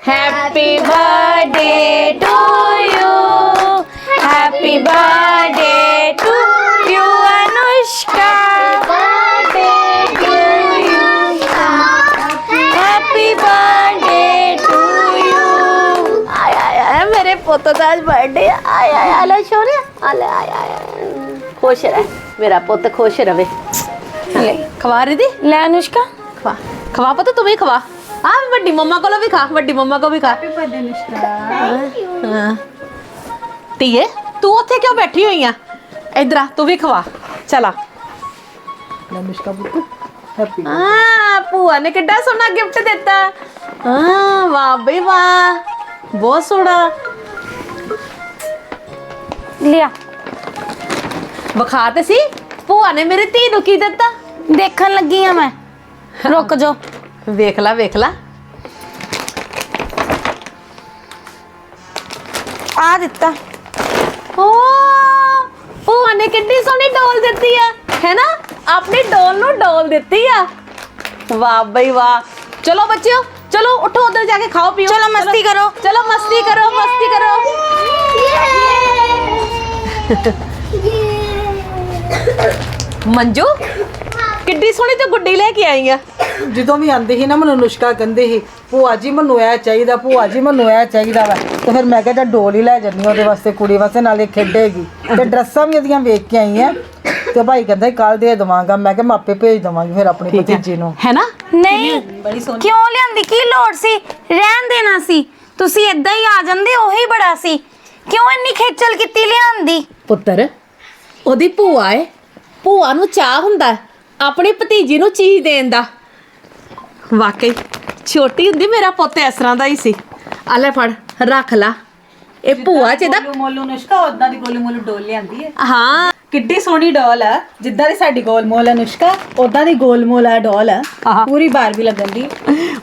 Happy birthday to you. Happy birthday to you, Anushka. Birthday to you. Happy birthday to you. ਆਏ ਆਏ ਆਏ ਮੇਰੇ ਪੁੱਤ ਦਾ ਅੱਜ ਬਰਥਡੇ ਆਏ ਆਏ ਆਲੇ ਸ਼ੋਰੇ ਆਲੇ ਆਏ ਆਏ ਆਏ। ਖੁਸ਼ ਰਹਿ ਮੇਰਾ ਪੁੱਤ ਖੁਸ਼ ਰਵੇ ਲੈ ਖਵਾ ਰਹੀ ਦੀ ਲੈ ਅਨੁਸ਼ਕਾ ਖਵਾ ਖਵਾ ਪਤਾ ਤੂੰ ਵੀ ਖਵਾ ਆ ਵੱਡੀ ਮੰਮਾ ਕੋਲੋਂ ਵੀ ਖਾ ਵੱਡੀ ਮੰਮਾ ਕੋ ਵੀ ਖਾ ਹੈਪੀ ਬਰਥਡੇ ਅਨੁਸ਼ਕਾ ਹਾਂ ਧੀਏ ਤੂੰ ਉੱਥੇ ਕਿਉਂ ਬੈਠੀ ਹੋਈ ਆ ਇਧਰ ਆ ਤੂੰ ਵੀ ਖਵਾ ਚਲਾ ਨਮਸਕਾਰ ਪੁੱਤ ਹੈਪੀ ਆ ਭੂਆ ਨੇ ਕਿੱਡਾ ਸੋਹਣਾ ਗਿਫਟ ਦਿੱਤਾ ਹਾਂ ਵਾਹ ਬਈ ਵਾਹ ਬਹੁਤ ਸੋਹਣਾ ਲਿਆ ਵਿਖਾ ਤੇ ਸੀ ਭੂਆ ਨੇ ਮੇਰੀ ਧੀ ਨੂੰ ਕੀ ਦਿੱਤਾ ਦੇਖਣ ਲੱਗੀ ਆ ਮੈਂ ਰੁਕ ਜਾ ਵੇਖ ਲੈ ਵੇਖ ਲੈ। ਆ ਦਿੱਤਾ। ਓ ਭੂਆ ਨੇ ਕਿੱਡੀ ਸੋਹਣੀ ਡੋਲ ਦਿੱਤੀ ਆ ਹੈ ਨਾ? ਆਪਣੀ ਡੋਲ ਨੂੰ ਡੋਲ ਦਿੱਤੀ ਆ। ਵਾਹ ਬਈ ਵਾਹ। ਚਲੋ ਬੱਚਿਓ ਚਲੋ ਉਠੋ ਉਧਰ ਜਾ ਕੇ ਖਾਓ ਪੀਓ। ਚਲੋ ਮਸਤੀ ਕਰੋ। ਚਲੋ ਮਸਤੀ ਕਰੋ ਮਸਤੀ ਕਰੋ। ਮੰਜੂ? ਕਿੱਡੀ ਸੋਹਣੀ ਤੇ ਗੁੱਡੀ ਲੈ ਕੇ ਆਈ ਆ। ਜਦੋਂ ਵੀ ਆਂਦੇ ਸੀ ਨਾ ਮੈਨੂੰ ਨੁਸ਼ਕਾ ਕਹਿੰਦੇ ਸੀ ਭੂਆ ਜੀ ਮੈਨੂੰ ਇਹ ਚਾਹੀਦਾ ਭੂਆ ਜੀ ਮੈਨੂੰ ਇਹ ਚਾਹੀਦਾ ਵਾ। ਤੇ ਫਿਰ ਮੈਂ ਕਿਹਾ ਚੱਲ ਡੋਲ ਹੀ ਲੈ ਜੰਨੀ ਉਹਦੇ ਵਾਸਤੇ ਕੁੜੀ ਵਾਸਤੇ ਨਾਲੇ ਖੇਡੇਗੀ। ਤੇ ਡਰੈਸਾਂ ਵੀ ਉਹਦੀਆਂ ਵੇਖ ਕੇ ਆਈ ਆ ਤੇ ਭਾਈ ਕਹਿੰਦਾ ਕੱਲ ਦੇ ਦਵਾਂਗਾ। ਮੈਂ ਕਿਹਾ ਮਾਪੇ ਭੇਜ ਦਵਾਂਗੀ ਫਿਰ ਆਪਣੀ ਭਤੀਜੀ ਨੂੰ। ਹੈ ਨਾ? ਨਹੀਂ। ਕਿਉਂ? ਲਿਆਂਦੀ? ਕੀ ਲੋੜ ਸੀ? ਰਹਿਣ ਦੇਣਾ ਸੀ। ਤੁਸੀਂ ਏਦਾਂ ਹੀ ਆ ਜਾਂਦੇ ਉਹੀ ਬੜਾ ਸੀ। ਕਿਉਂ ਇੰਨੀ ਖੇਚਲ ਕੀਤੀ ਲਿਆਂਦੀ? ਪੁੱਤਰ ਉਹਦੀ ਭੂਆ ਏ। ਭੂਆ ਨੂੰ ਚਾਹ ਹੁੰਦਾ। ਹੈ ਆਪਣੀ ਭਤੀਜੀ ਨੂੰ ਚੀਜ਼ ਦੇਣ ਦਾ। ਵਾਕਈ ਛੋਟੀ ਹੁੰਦੀ ਮੇਰਾ ਪੁੱਤ ਇਸ ਤਰ੍ਹਾਂ ਦਾ ਹੀ ਸੀ। ਆ ਲੈ ਫੜ ਰੱਖ ਲਾ। ਇਹ ਭੂਆ ਚ ਇਹਦਾ ਗੋਲੂ ਮੋਲੂ ਨੁਸ਼ਕਾ ਉਦਾਂ ਦੀ ਗੋਲੂ ਮੋਲੂ ਡੋਲ ਲਿਆਂਦੀ ਹੈ। ਹਾਂ। ਕਿੱਡੀ ਸੋਹਣੀ ਡੋਲ ਆ। ਜਿੱਦਾਂ ਦੀ ਸਾਡੀ ਗੋਲ ਮੋਲ ਹੈ ਨੁਸ਼ਕਾ ਉਦਾਂ ਦੀ ਗੋਲ ਮੋਲ ਆ ਡੋਲ ਆ। ਆਹਾ। ਪੂਰੀ ਬਾਰ ਵੀ ਲੱਗਣ ਦੀ।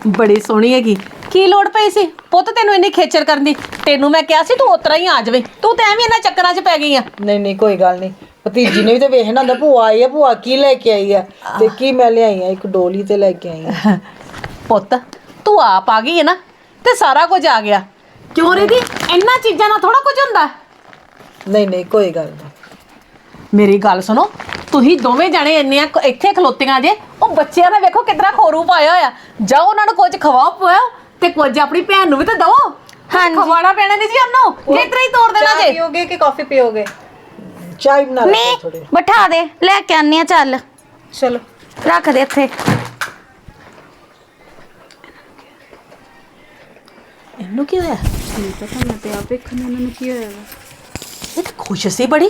ਬੜੀ ਸੋਹਣੀ ਹੈਗੀ। ਕੀ ਲੋੜ ਪਈ ਸੀ? ਪੁੱਤ ਤੈਨੂੰ ਇੰਨੀ ਖੇਚਰ ਕਰਨ ਦੀ? ਤੈਨੂੰ ਮੈਂ ਕਿਹਾ ਸੀ ਤੂੰ ਉਤਰਾ ਹੀ ਆ ਜਾਵੇ। ਤੂੰ ਤਾਂ ਐਵੇਂ ਇਹਨਾਂ ਚੱਕਰਾਂ 'ਚ ਪੈ ਗਈ ਆ। ਨਹੀਂ ਨਹੀਂ ਕੋਈ ਗੱਲ ਨਹੀਂ। ਭਤੀਜੀ ਨੇ ਵੀ ਤੇ ਵੇਖਣਾ ਹੁੰਦਾ ਭੂਆ ਆਈ ਆ ਭੂਆ ਕੀ ਲੈ ਕੇ ਆਈ ਆ? ਤੇ ਕੀ ਮੈਂ ਲਿਆਈ ਆ ਇੱਕ ਡੋਲੀ ਤੇ ਲੈ ਕੇ ਆਈ ਆ। ਪੁੱਤ ਤੂੰ ਆਪ ਆ ਗਈ ਹੈ ਨਾ ਤੇ ਸਾਰਾ ਕੁਝ ਆ ਗਿਆ। ਕਿਉਂ ਰੇ ਦੀ ਇੰਨਾ ਚੀਜ਼ਾਂ ਨਾਲ ਥੋੜਾ ਕੁਝ ਹੁੰਦਾ। ਨਹੀਂ ਨਹੀਂ ਕੋਈ ਗੱਲ ਨਹੀਂ। ਮੇਰੀ ਗੱਲ ਸੁਣੋ ਤੁਸੀਂ ਦੋਵੇਂ ਜਣੇ ਇੰਨੀਆਂ ਕੁ- ਇੱਥੇ ਖਲੋਤੀਆਂ ਜੇ ਉਹ ਬੱਚਿਆਂ ਨੇ ਵੇਖੋ ਕਿਤਨਾ ਖੋਰੂ ਪਾਇਆ ਹੋਇਆ। ਜਾਓ ਉਹਨਾਂ ਨੂੰ ਕੁਝ ਖਵਾਓ ਪੁਆਓ ਤੇ ਕੁਝ ਆਪਣੀ ਭੈਣ ਨੂੰ ਵੀ ਤਾਂ ਦਵੋ। ਹਾਂਜੀ। ਖਵਾਣਾ ਪੈਣਾ ਨਹੀਂ ਜੀ ਉਹਨੂੰ ਕਿ ਇਤਰਾ ਹੀ ਤੋੜ ਦੇਣਾ ਚਾਹ ਜੇ। ਪੀਓਗੇ ਕਿ ਕਾਫੀ ਪੀਓਗੇ? ਚਾਹ ਬਣਾ ਲੈ ਨਹੀਂ ਥੋੜੀ ਬਿਠਾ ਦੇ ਲੈ ਕੇ ਆਨੀ ਆ ਚੱਲ। ਚਲੋ। ਰੱਖ ਦੇ ਇੱਥੇ। ਇਹਨੂੰ ਕੀ ਹੋਇਆ? ਪਤਾ ਮੈਂ ਤੇ ਆਪ ਵੇਖਣ ਨੂੰ ਕੀ ਹੋਇਆ ਇਹ ਤਾਂ ਖੁਸ਼ ਸੀ ਬੜੀ।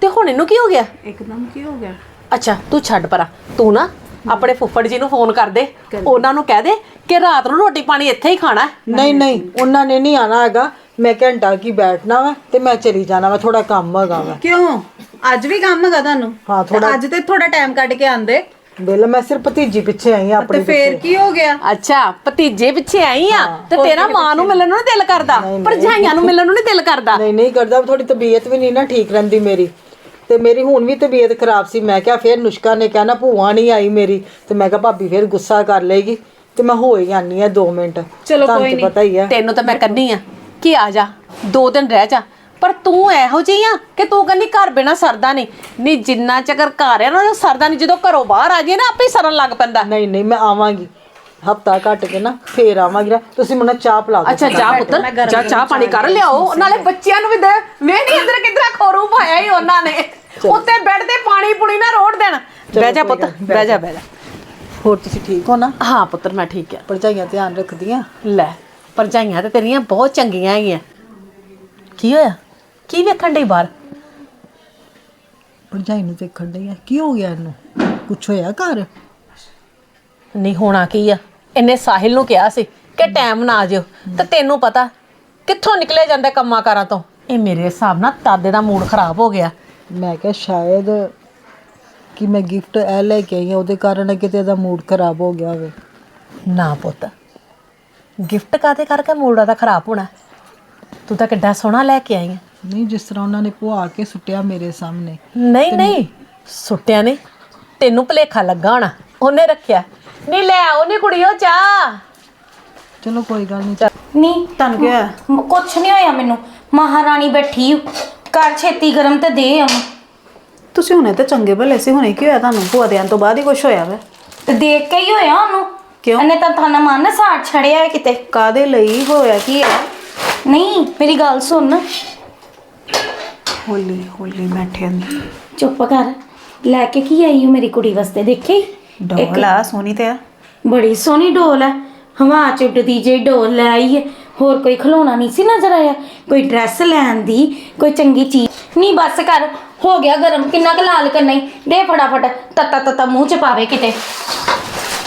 ਤੇ ਹੁਣ ਇਹਨੂੰ ਕੀ ਹੋ ਗਿਆ? ਇੱਕਦਮ ਕੀ ਹੋ ਗਿਆ? ਅੱਛਾ ਤੂੰ ਛੱਡ ਪਰਾਂ। ਤੂੰ ਨਾ ਆਪਣੇ ਫੁੱਫੜ ਜੀ ਨੂੰ ਫੋਨ ਕਰ ਦੇ। ਉਹਨਾਂ ਨੂੰ ਕਹਿ ਦੇ ਕਿ ਰਾਤ ਨੂੰ ਰੋਟੀ ਪਾਣੀ ਇੱਥੇ ਹੀ ਖਾਣਾ ਹੈ। ਨਹੀਂ ਨਹੀਂ। ਉਹਨਾਂ ਨੇ ਨਹੀਂ ਆਣਾ ਹੈਗਾ। ਮੈਂ ਘੰਟਾ ਕੀ ਬੈਠਣਾ ਵਾ ਤੇ ਮੈਂ ਚਲੀ ਜਾਣਾ ਵਾ ਥੋੜਾ ਕੰਮ ਹੈਗਾ ਵਾ। ਕਿਉਂ? ਅੱਜ ਵੀ ਕੰਮ ਹੈਗਾ ਤੁਹਾਨੂੰ? ਹਾਂ, ਤੇ ਥੋੜ੍ਹਾ- ਅੱਜ ਤੇ ਥੋੜਾ ਟਾਈਮ ਕੱਢ ਕੇ ਆਂਦੇ ਬਿੱਲ ਮੈਂ ਸਿਰਫ ਭਤੀਜੀ ਪਿੱਛੇ ਆਈ ਆ ਤੇ ਆਪਣੀ ਫੇਰ ਕੀ ਹੋ ਗਿਆ? ਅੱਛਾ ਭਤੀਜੇ ਪਿੱਛੇ ਆਈ ਆ ਤੇ ਤੇਰਾ ਮਾਂ ਨੂੰ ਮਿਲਣ ਨੂੰ ਨੀ ਦਿਲ ਕਰਦਾ ਭਰਜਾਈਆਂ ਨੂੰ ਮਿਲਣ ਨੂੰ ਨਹੀਂ ਦਿਲ ਕਰਦਾ। ਨਹੀਂ ਨਹੀਂ ਕਰਦਾ ਥੋੜੀ ਤਬੀਅਤ ਵੀ ਨਹੀਂ ਨਾ ਠੀਕ ਰਹਿੰਦੀ ਮੇਰੀ। ਤੇ ਮੇਰੀ ਹੁਣ ਵੀ ਤਬੀਅਤ ਖਰਾਬ ਸੀ ਮੈਂ ਕਿਹਾ ਫੇਰ ਨੁਸ਼ਕਾ ਨੇ ਕਹਿਣਾ ਭੂਆ ਨਹੀਂ ਆਈ ਮੇਰੀ ਤੇ ਮੈਂ ਕਿਹਾ ਭਾਬੀ ਫੇਰ ਗੁੱਸਾ ਕਰ ਲੇਗੀ ਤੇ ਮੈਂ ਹੋ ਹੀ ਆਨੀ ਆ 2 ਮਿੰਟ। ਚਲੋ ਕੋਈ ਨਹੀਂ। ਪਤਾ ਹੀ ਆ। ਤੈਨੂੰ ਤਾਂ ਮੈਂ ਕੰਨੀ ਆ। ਕਿ ਆ ਜਾ ਦੋ ਦਿਨ ਰਹਿ ਜਾ। ਪਰ ਤੂੰ ਇਹੋ ਜਿਹੀ ਆ ਕਿ ਤੂੰ ਕਹਿੰਦੀ ਘਰ ਬਿਨਾ ਸਰਦਾ ਨਹੀਂ। ਨਹੀਂ ਜਿੰਨਾ ਚਿਰ ਘਰ ਆ ਨਾ ਉਹ ਸਰਦਾ ਨਹੀਂ। ਜਦੋਂ ਘਰੋਂ ਬਾਹਰ ਆ ਜੇ ਨਾ ਆਪੇ ਹੀ ਸਰਨ ਲੱਗ ਪੈਂਦਾ। ਨਹੀਂ ਨਹੀਂ ਮੈਂ ਆਵਾਂਗੀ। ਹਫਤਾ ਘੱਟ ਕੇ ਨਾ ਫੇਰ ਆਵਾਂਗੀ ਨਾ। ਤੁਸੀਂ ਮੈਨੂੰ ਚਾਹ ਪਿਲਾ ਦਿਓ। ਅੱਛਾ ਜਾ ਪੁੱਤ ਜਾ ਚਾਹ ਪਾਣੀ ਕਰ ਲਿਆਓ। ਨਾਲੇ ਬੱਚਿਆਂ ਨੂੰ ਵੀ ਦੇ। ਵੇ ਨਹੀਂ ਅੰਦਰ ਕਿਧਰਾ ਖੋਰੂ ਪਾਇਆ ਹੀ ਉਹਨਾਂ ਨੇ। ਉੱਤੇ ਬੈੱਡ ਤੇ ਪਾਣੀ ਪੁਣੀ ਨਾ ਰੋੜ ਦੇਣ। ਬਹਿ ਜਾ ਪੁੱਤ ਬਹਿ ਜਾ ਬਹਿ ਜਾ। ਹੋਰ ਤੁਸੀਂ ਠੀਕ ਹੋ ਨਾ? ਹਾਂ ਪੁੱਤਰ ਮੈਂ ਠੀਕ ਆ। ਭਰਜਾਈਆਂ ਧਿਆਨ ਰੱਖਦੀਆਂ। ਲੈ। ਭਰਜਾਈਆਂ ਤੇ ਤੇਰੀਆਂ ਬਹੁਤ ਚੰਗੀਆਂ ਹੈਗੀਆਂ। ਕੀ ਹੋਇਆ? ਕੀ ਵੇਖਣ ਡਈ ਬਾਹਰ? ਭਰਜਾਈ ਨੂੰ ਦੇਖਣ ਡਈ ਆ। ਕੀ ਹੋ ਗਿਆ ਇਹਨੂੰ? ਕੁਛ ਹੋਇਆ ਘਰ? ਨਹੀਂ ਹੋਣਾ ਕੀ ਆ? ਇਹਨੇ ਸਾਹਿਲ ਨੂੰ ਕਿਹਾ ਸੀ ਕਿ ਟਾਈਮ ਨਾ ਆ ਜਿਓ। ਤੇ ਤੈਨੂੰ ਪਤਾ ਕਿੱਥੋਂ ਨਿਕਲੇ ਜਾਂਦਾ ਕੰਮਾਂ ਕਾਰਾਂ ਤੋਂ? ਇਹ ਮੇਰੇ ਹਿਸਾਬ ਨਾਲ ਤਾਦੇ ਦਾ ਮੂਡ ਖਰਾਬ ਹੋ ਗਿਆ। ਮੈਂ ਕਿਹਾ ਸ਼ਾਇਦ ਕਿ ਮੈਂ ਗਿਫਟ ਇਹ ਲੈ ਕੇ ਆਈ ਹਾਂ ਉਹਦੇ ਕਾਰਨ ਕਿਤੇ ਇਹਦਾ ਮੂਡ ਖਰਾਬ ਹੋ ਗਿਆ ਹੋਵੇ। ਨਾ ਪੁੱਤ ਗਿਫਟ ਕਾਦੇ ਕਰਕੇ ਮੂਡ ਦਾ ਖਰਾਬ ਹੋਣਾ? ਤੂੰ ਤਾਂ ਕਿੱਡਾ ਸੋਹਣਾ ਲੈ ਕੇ ਆਈ ਹੈ ਨਹੀਂ ਜਿਸ ਤਰ੍ਹਾਂ ਉਹਨਾਂ ਨੇ ਪੁਆ ਕੇ ਸੁੱਟਿਆ ਮੇਰੇ ਸਾਹਮਣੇ। ਨਹੀਂ ਨਹੀਂ ਸੁੱਟਿਆ ਨੇ ਤੈਨੂੰ ਭਲੇਖਾ ਲੱਗਾ ਹੋਣਾ। ਉਹਨੇ ਰੱਖਿਆ। ਨਹੀਂ ਲੈ ਆਓ ਨੀ ਕੁੜੀਓ ਚਾਹ ਚਲੋ ਕੋਈ ਗੱਲ ਨਹੀਂ। ਨਹੀਂ ਤੁਹਾਨੂੰ ਕੀ ਹੋਇਆ? ਮ- ਕੁਛ ਨਹੀਂ ਹੋਇਆ ਮੈਨੂੰ। ਮਹਾਰਾਣੀ ਬੈਠੀ ਓ। ਕਰ ਛੇਤੀ ਗਰਮ ਤੇ ਦੇ ਉਹਨੂੰ ਤੁਸੀਂ ਹੁਣੇ ਤੇ ਚੰਗੇ ਭਲੇ ਸੀ। ਹੁਣੇ ਕੀ ਹੋਇਆ ਤੁਹਾਨੂੰ? ਭੂਆ ਦੇ ਆਉਣ ਤੋਂ ਬਾਅਦ ਹੀ ਕੁਝ ਹੋਇਆ ਵਾ। ਤੇ ਦੇਖ ਕੇ ਹੀ ਹੋਇਆ ਉਹਨੂੰ? ਕਿਉਂ? ਇਹਨੇ ਤਾਂ ਥਾਨਾ ਮਾਨ ਸਾੜ ਛੜਿਆ ਹੈ ਕਿਤੇ। ਕਾਦੇ ਲਈ ਹੋਇਆ ਕੀ ਹੈ ਨਹੀਂ ਮੇਰੀ ਗੱਲ ਸੁਣ। ਹੋਲੀ ਹੋਲੀ ਬੈਠੇ ਅੰਦਰ। ਚੁੱਪ ਕਰ। ਲੈ ਕੇ ਕੀ ਆਈ ਹੋ ਮੇਰੀ ਕੁੜੀ ਵਾਸਤੇ ਦੇਖੀ? ਡੋਲਾ ਸੋਨੀ ਤੇ ਆ। ਬੜੀ ਸੋਹਣੀ ਡੋਲ ਹੈ ਹਵਾ ਚ ਉੱਡਦੀ ਜੇ ਡੋਲ ਲੈ ਆਈ ਹੈ ਹੋਰ ਕੋਈ ਖਿਡੌਣਾ ਨਹੀਂ ਸੀ ਨਜ਼ਰ ਆਇਆ। ਕੋਈ ਡਰੈਸ ਲੈਣ ਦੀ ਕੋਈ ਚੰਗੀ ਚੀਜ਼। ਨਹੀਂ ਬਸ ਕਰ। ਹੋ ਗਿਆ ਗਰਮ। ਕਿੰਨਾ ਕੁ ਲਾਲ ਕਰਨਾ ਈ। ਦੇ ਫਟਾਫਟ ਤੱਤਾ ਤੱਤਾ ਮੂੰਹ ਚ ਪਾਵੇ ਕਿਤੇ।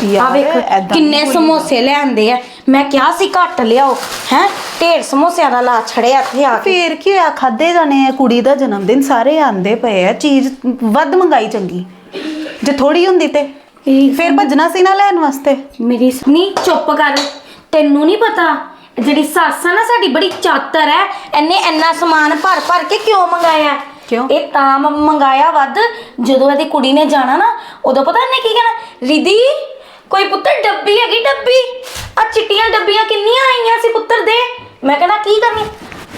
ਆ ਯਾਰ ਵੇਖ ਏਦਾਂ ਕਿੰਨੇ ਸਮੋਸੇ ਲਿਆਂਦੇ ਆ। ਮੈਂ ਕਿਹਾ ਸੀ ਘੱਟ ਲਿਆਓ ਹੈ? ਢੇਰ ਸਮੋਸਿਆਂ ਦਾ ਲਾ ਛੜਿਆ ਇੱਥੇ ਆ ਕੇ। ਫੇਰ ਕੀ ਹੋਇਆ? ਖਾਦੇ ਜਾਣੇ ਆ ਕੁੜੀ ਦਾ ਜਨਮ ਦਿਨ ਸਾਰੇ ਆਂਦੇ ਪਏ ਆ ਚੀਜ਼ ਵੱਧ ਮੰਗਾਈ ਚੰਗੀ। ਜੇ ਥੋੜੀ ਹੁੰਦੀ ਤੇ। ਇਹ ਫੇਰ ਭੱਜਣਾ ਸੀ ਨਾ ਲੈਣ ਵਾਸਤੇ। ਮੇਰੀ ਨਹੀਂ ਚੁੱਪ ਕਰ। ਤੈਨੂੰ ਨਹੀਂ ਪਤਾ? ਜਿਹੜੀ ਸੱਸ ਆ ਨਾ ਸਾਡੀ ਬੜੀ ਚਾਤਰ ਹੈ ਇਹਨੇ ਇੰਨਾ ਸਮਾਨ ਭਰ ਭਰ ਕੇ ਕਿਉਂ ਮੰਗਾਇਆ? ਕਿਉਂ? ਇਹ ਤਾਂ ਮ- ਮੰਗਾਇਆ ਵੱਧ। ਜਦੋਂ ਇਹਦੀ ਕੁੜੀ ਨੇ ਜਾਣਾ ਨਾ ਉਦੋਂ ਪਤਾ ਇਹਨੇ ਕੀ ਕਹਿਣਾ? ਰਿਦੀ ਕੋਈ ਪੁੱਤਰ ਡੱਬੀ ਹੈਗੀ, ਡੱਬੀ? ਆ ਚਿੱਟੀਆਂ ਡੱਬੀਆਂ ਕਿੰਨੀਆਂ ਆਈਆਂ ਸੀ ਪੁੱਤਰ ਦੇ? ਮੈਂ ਕਹਿਣਾ, ਕੀ ਕਰਨੀ?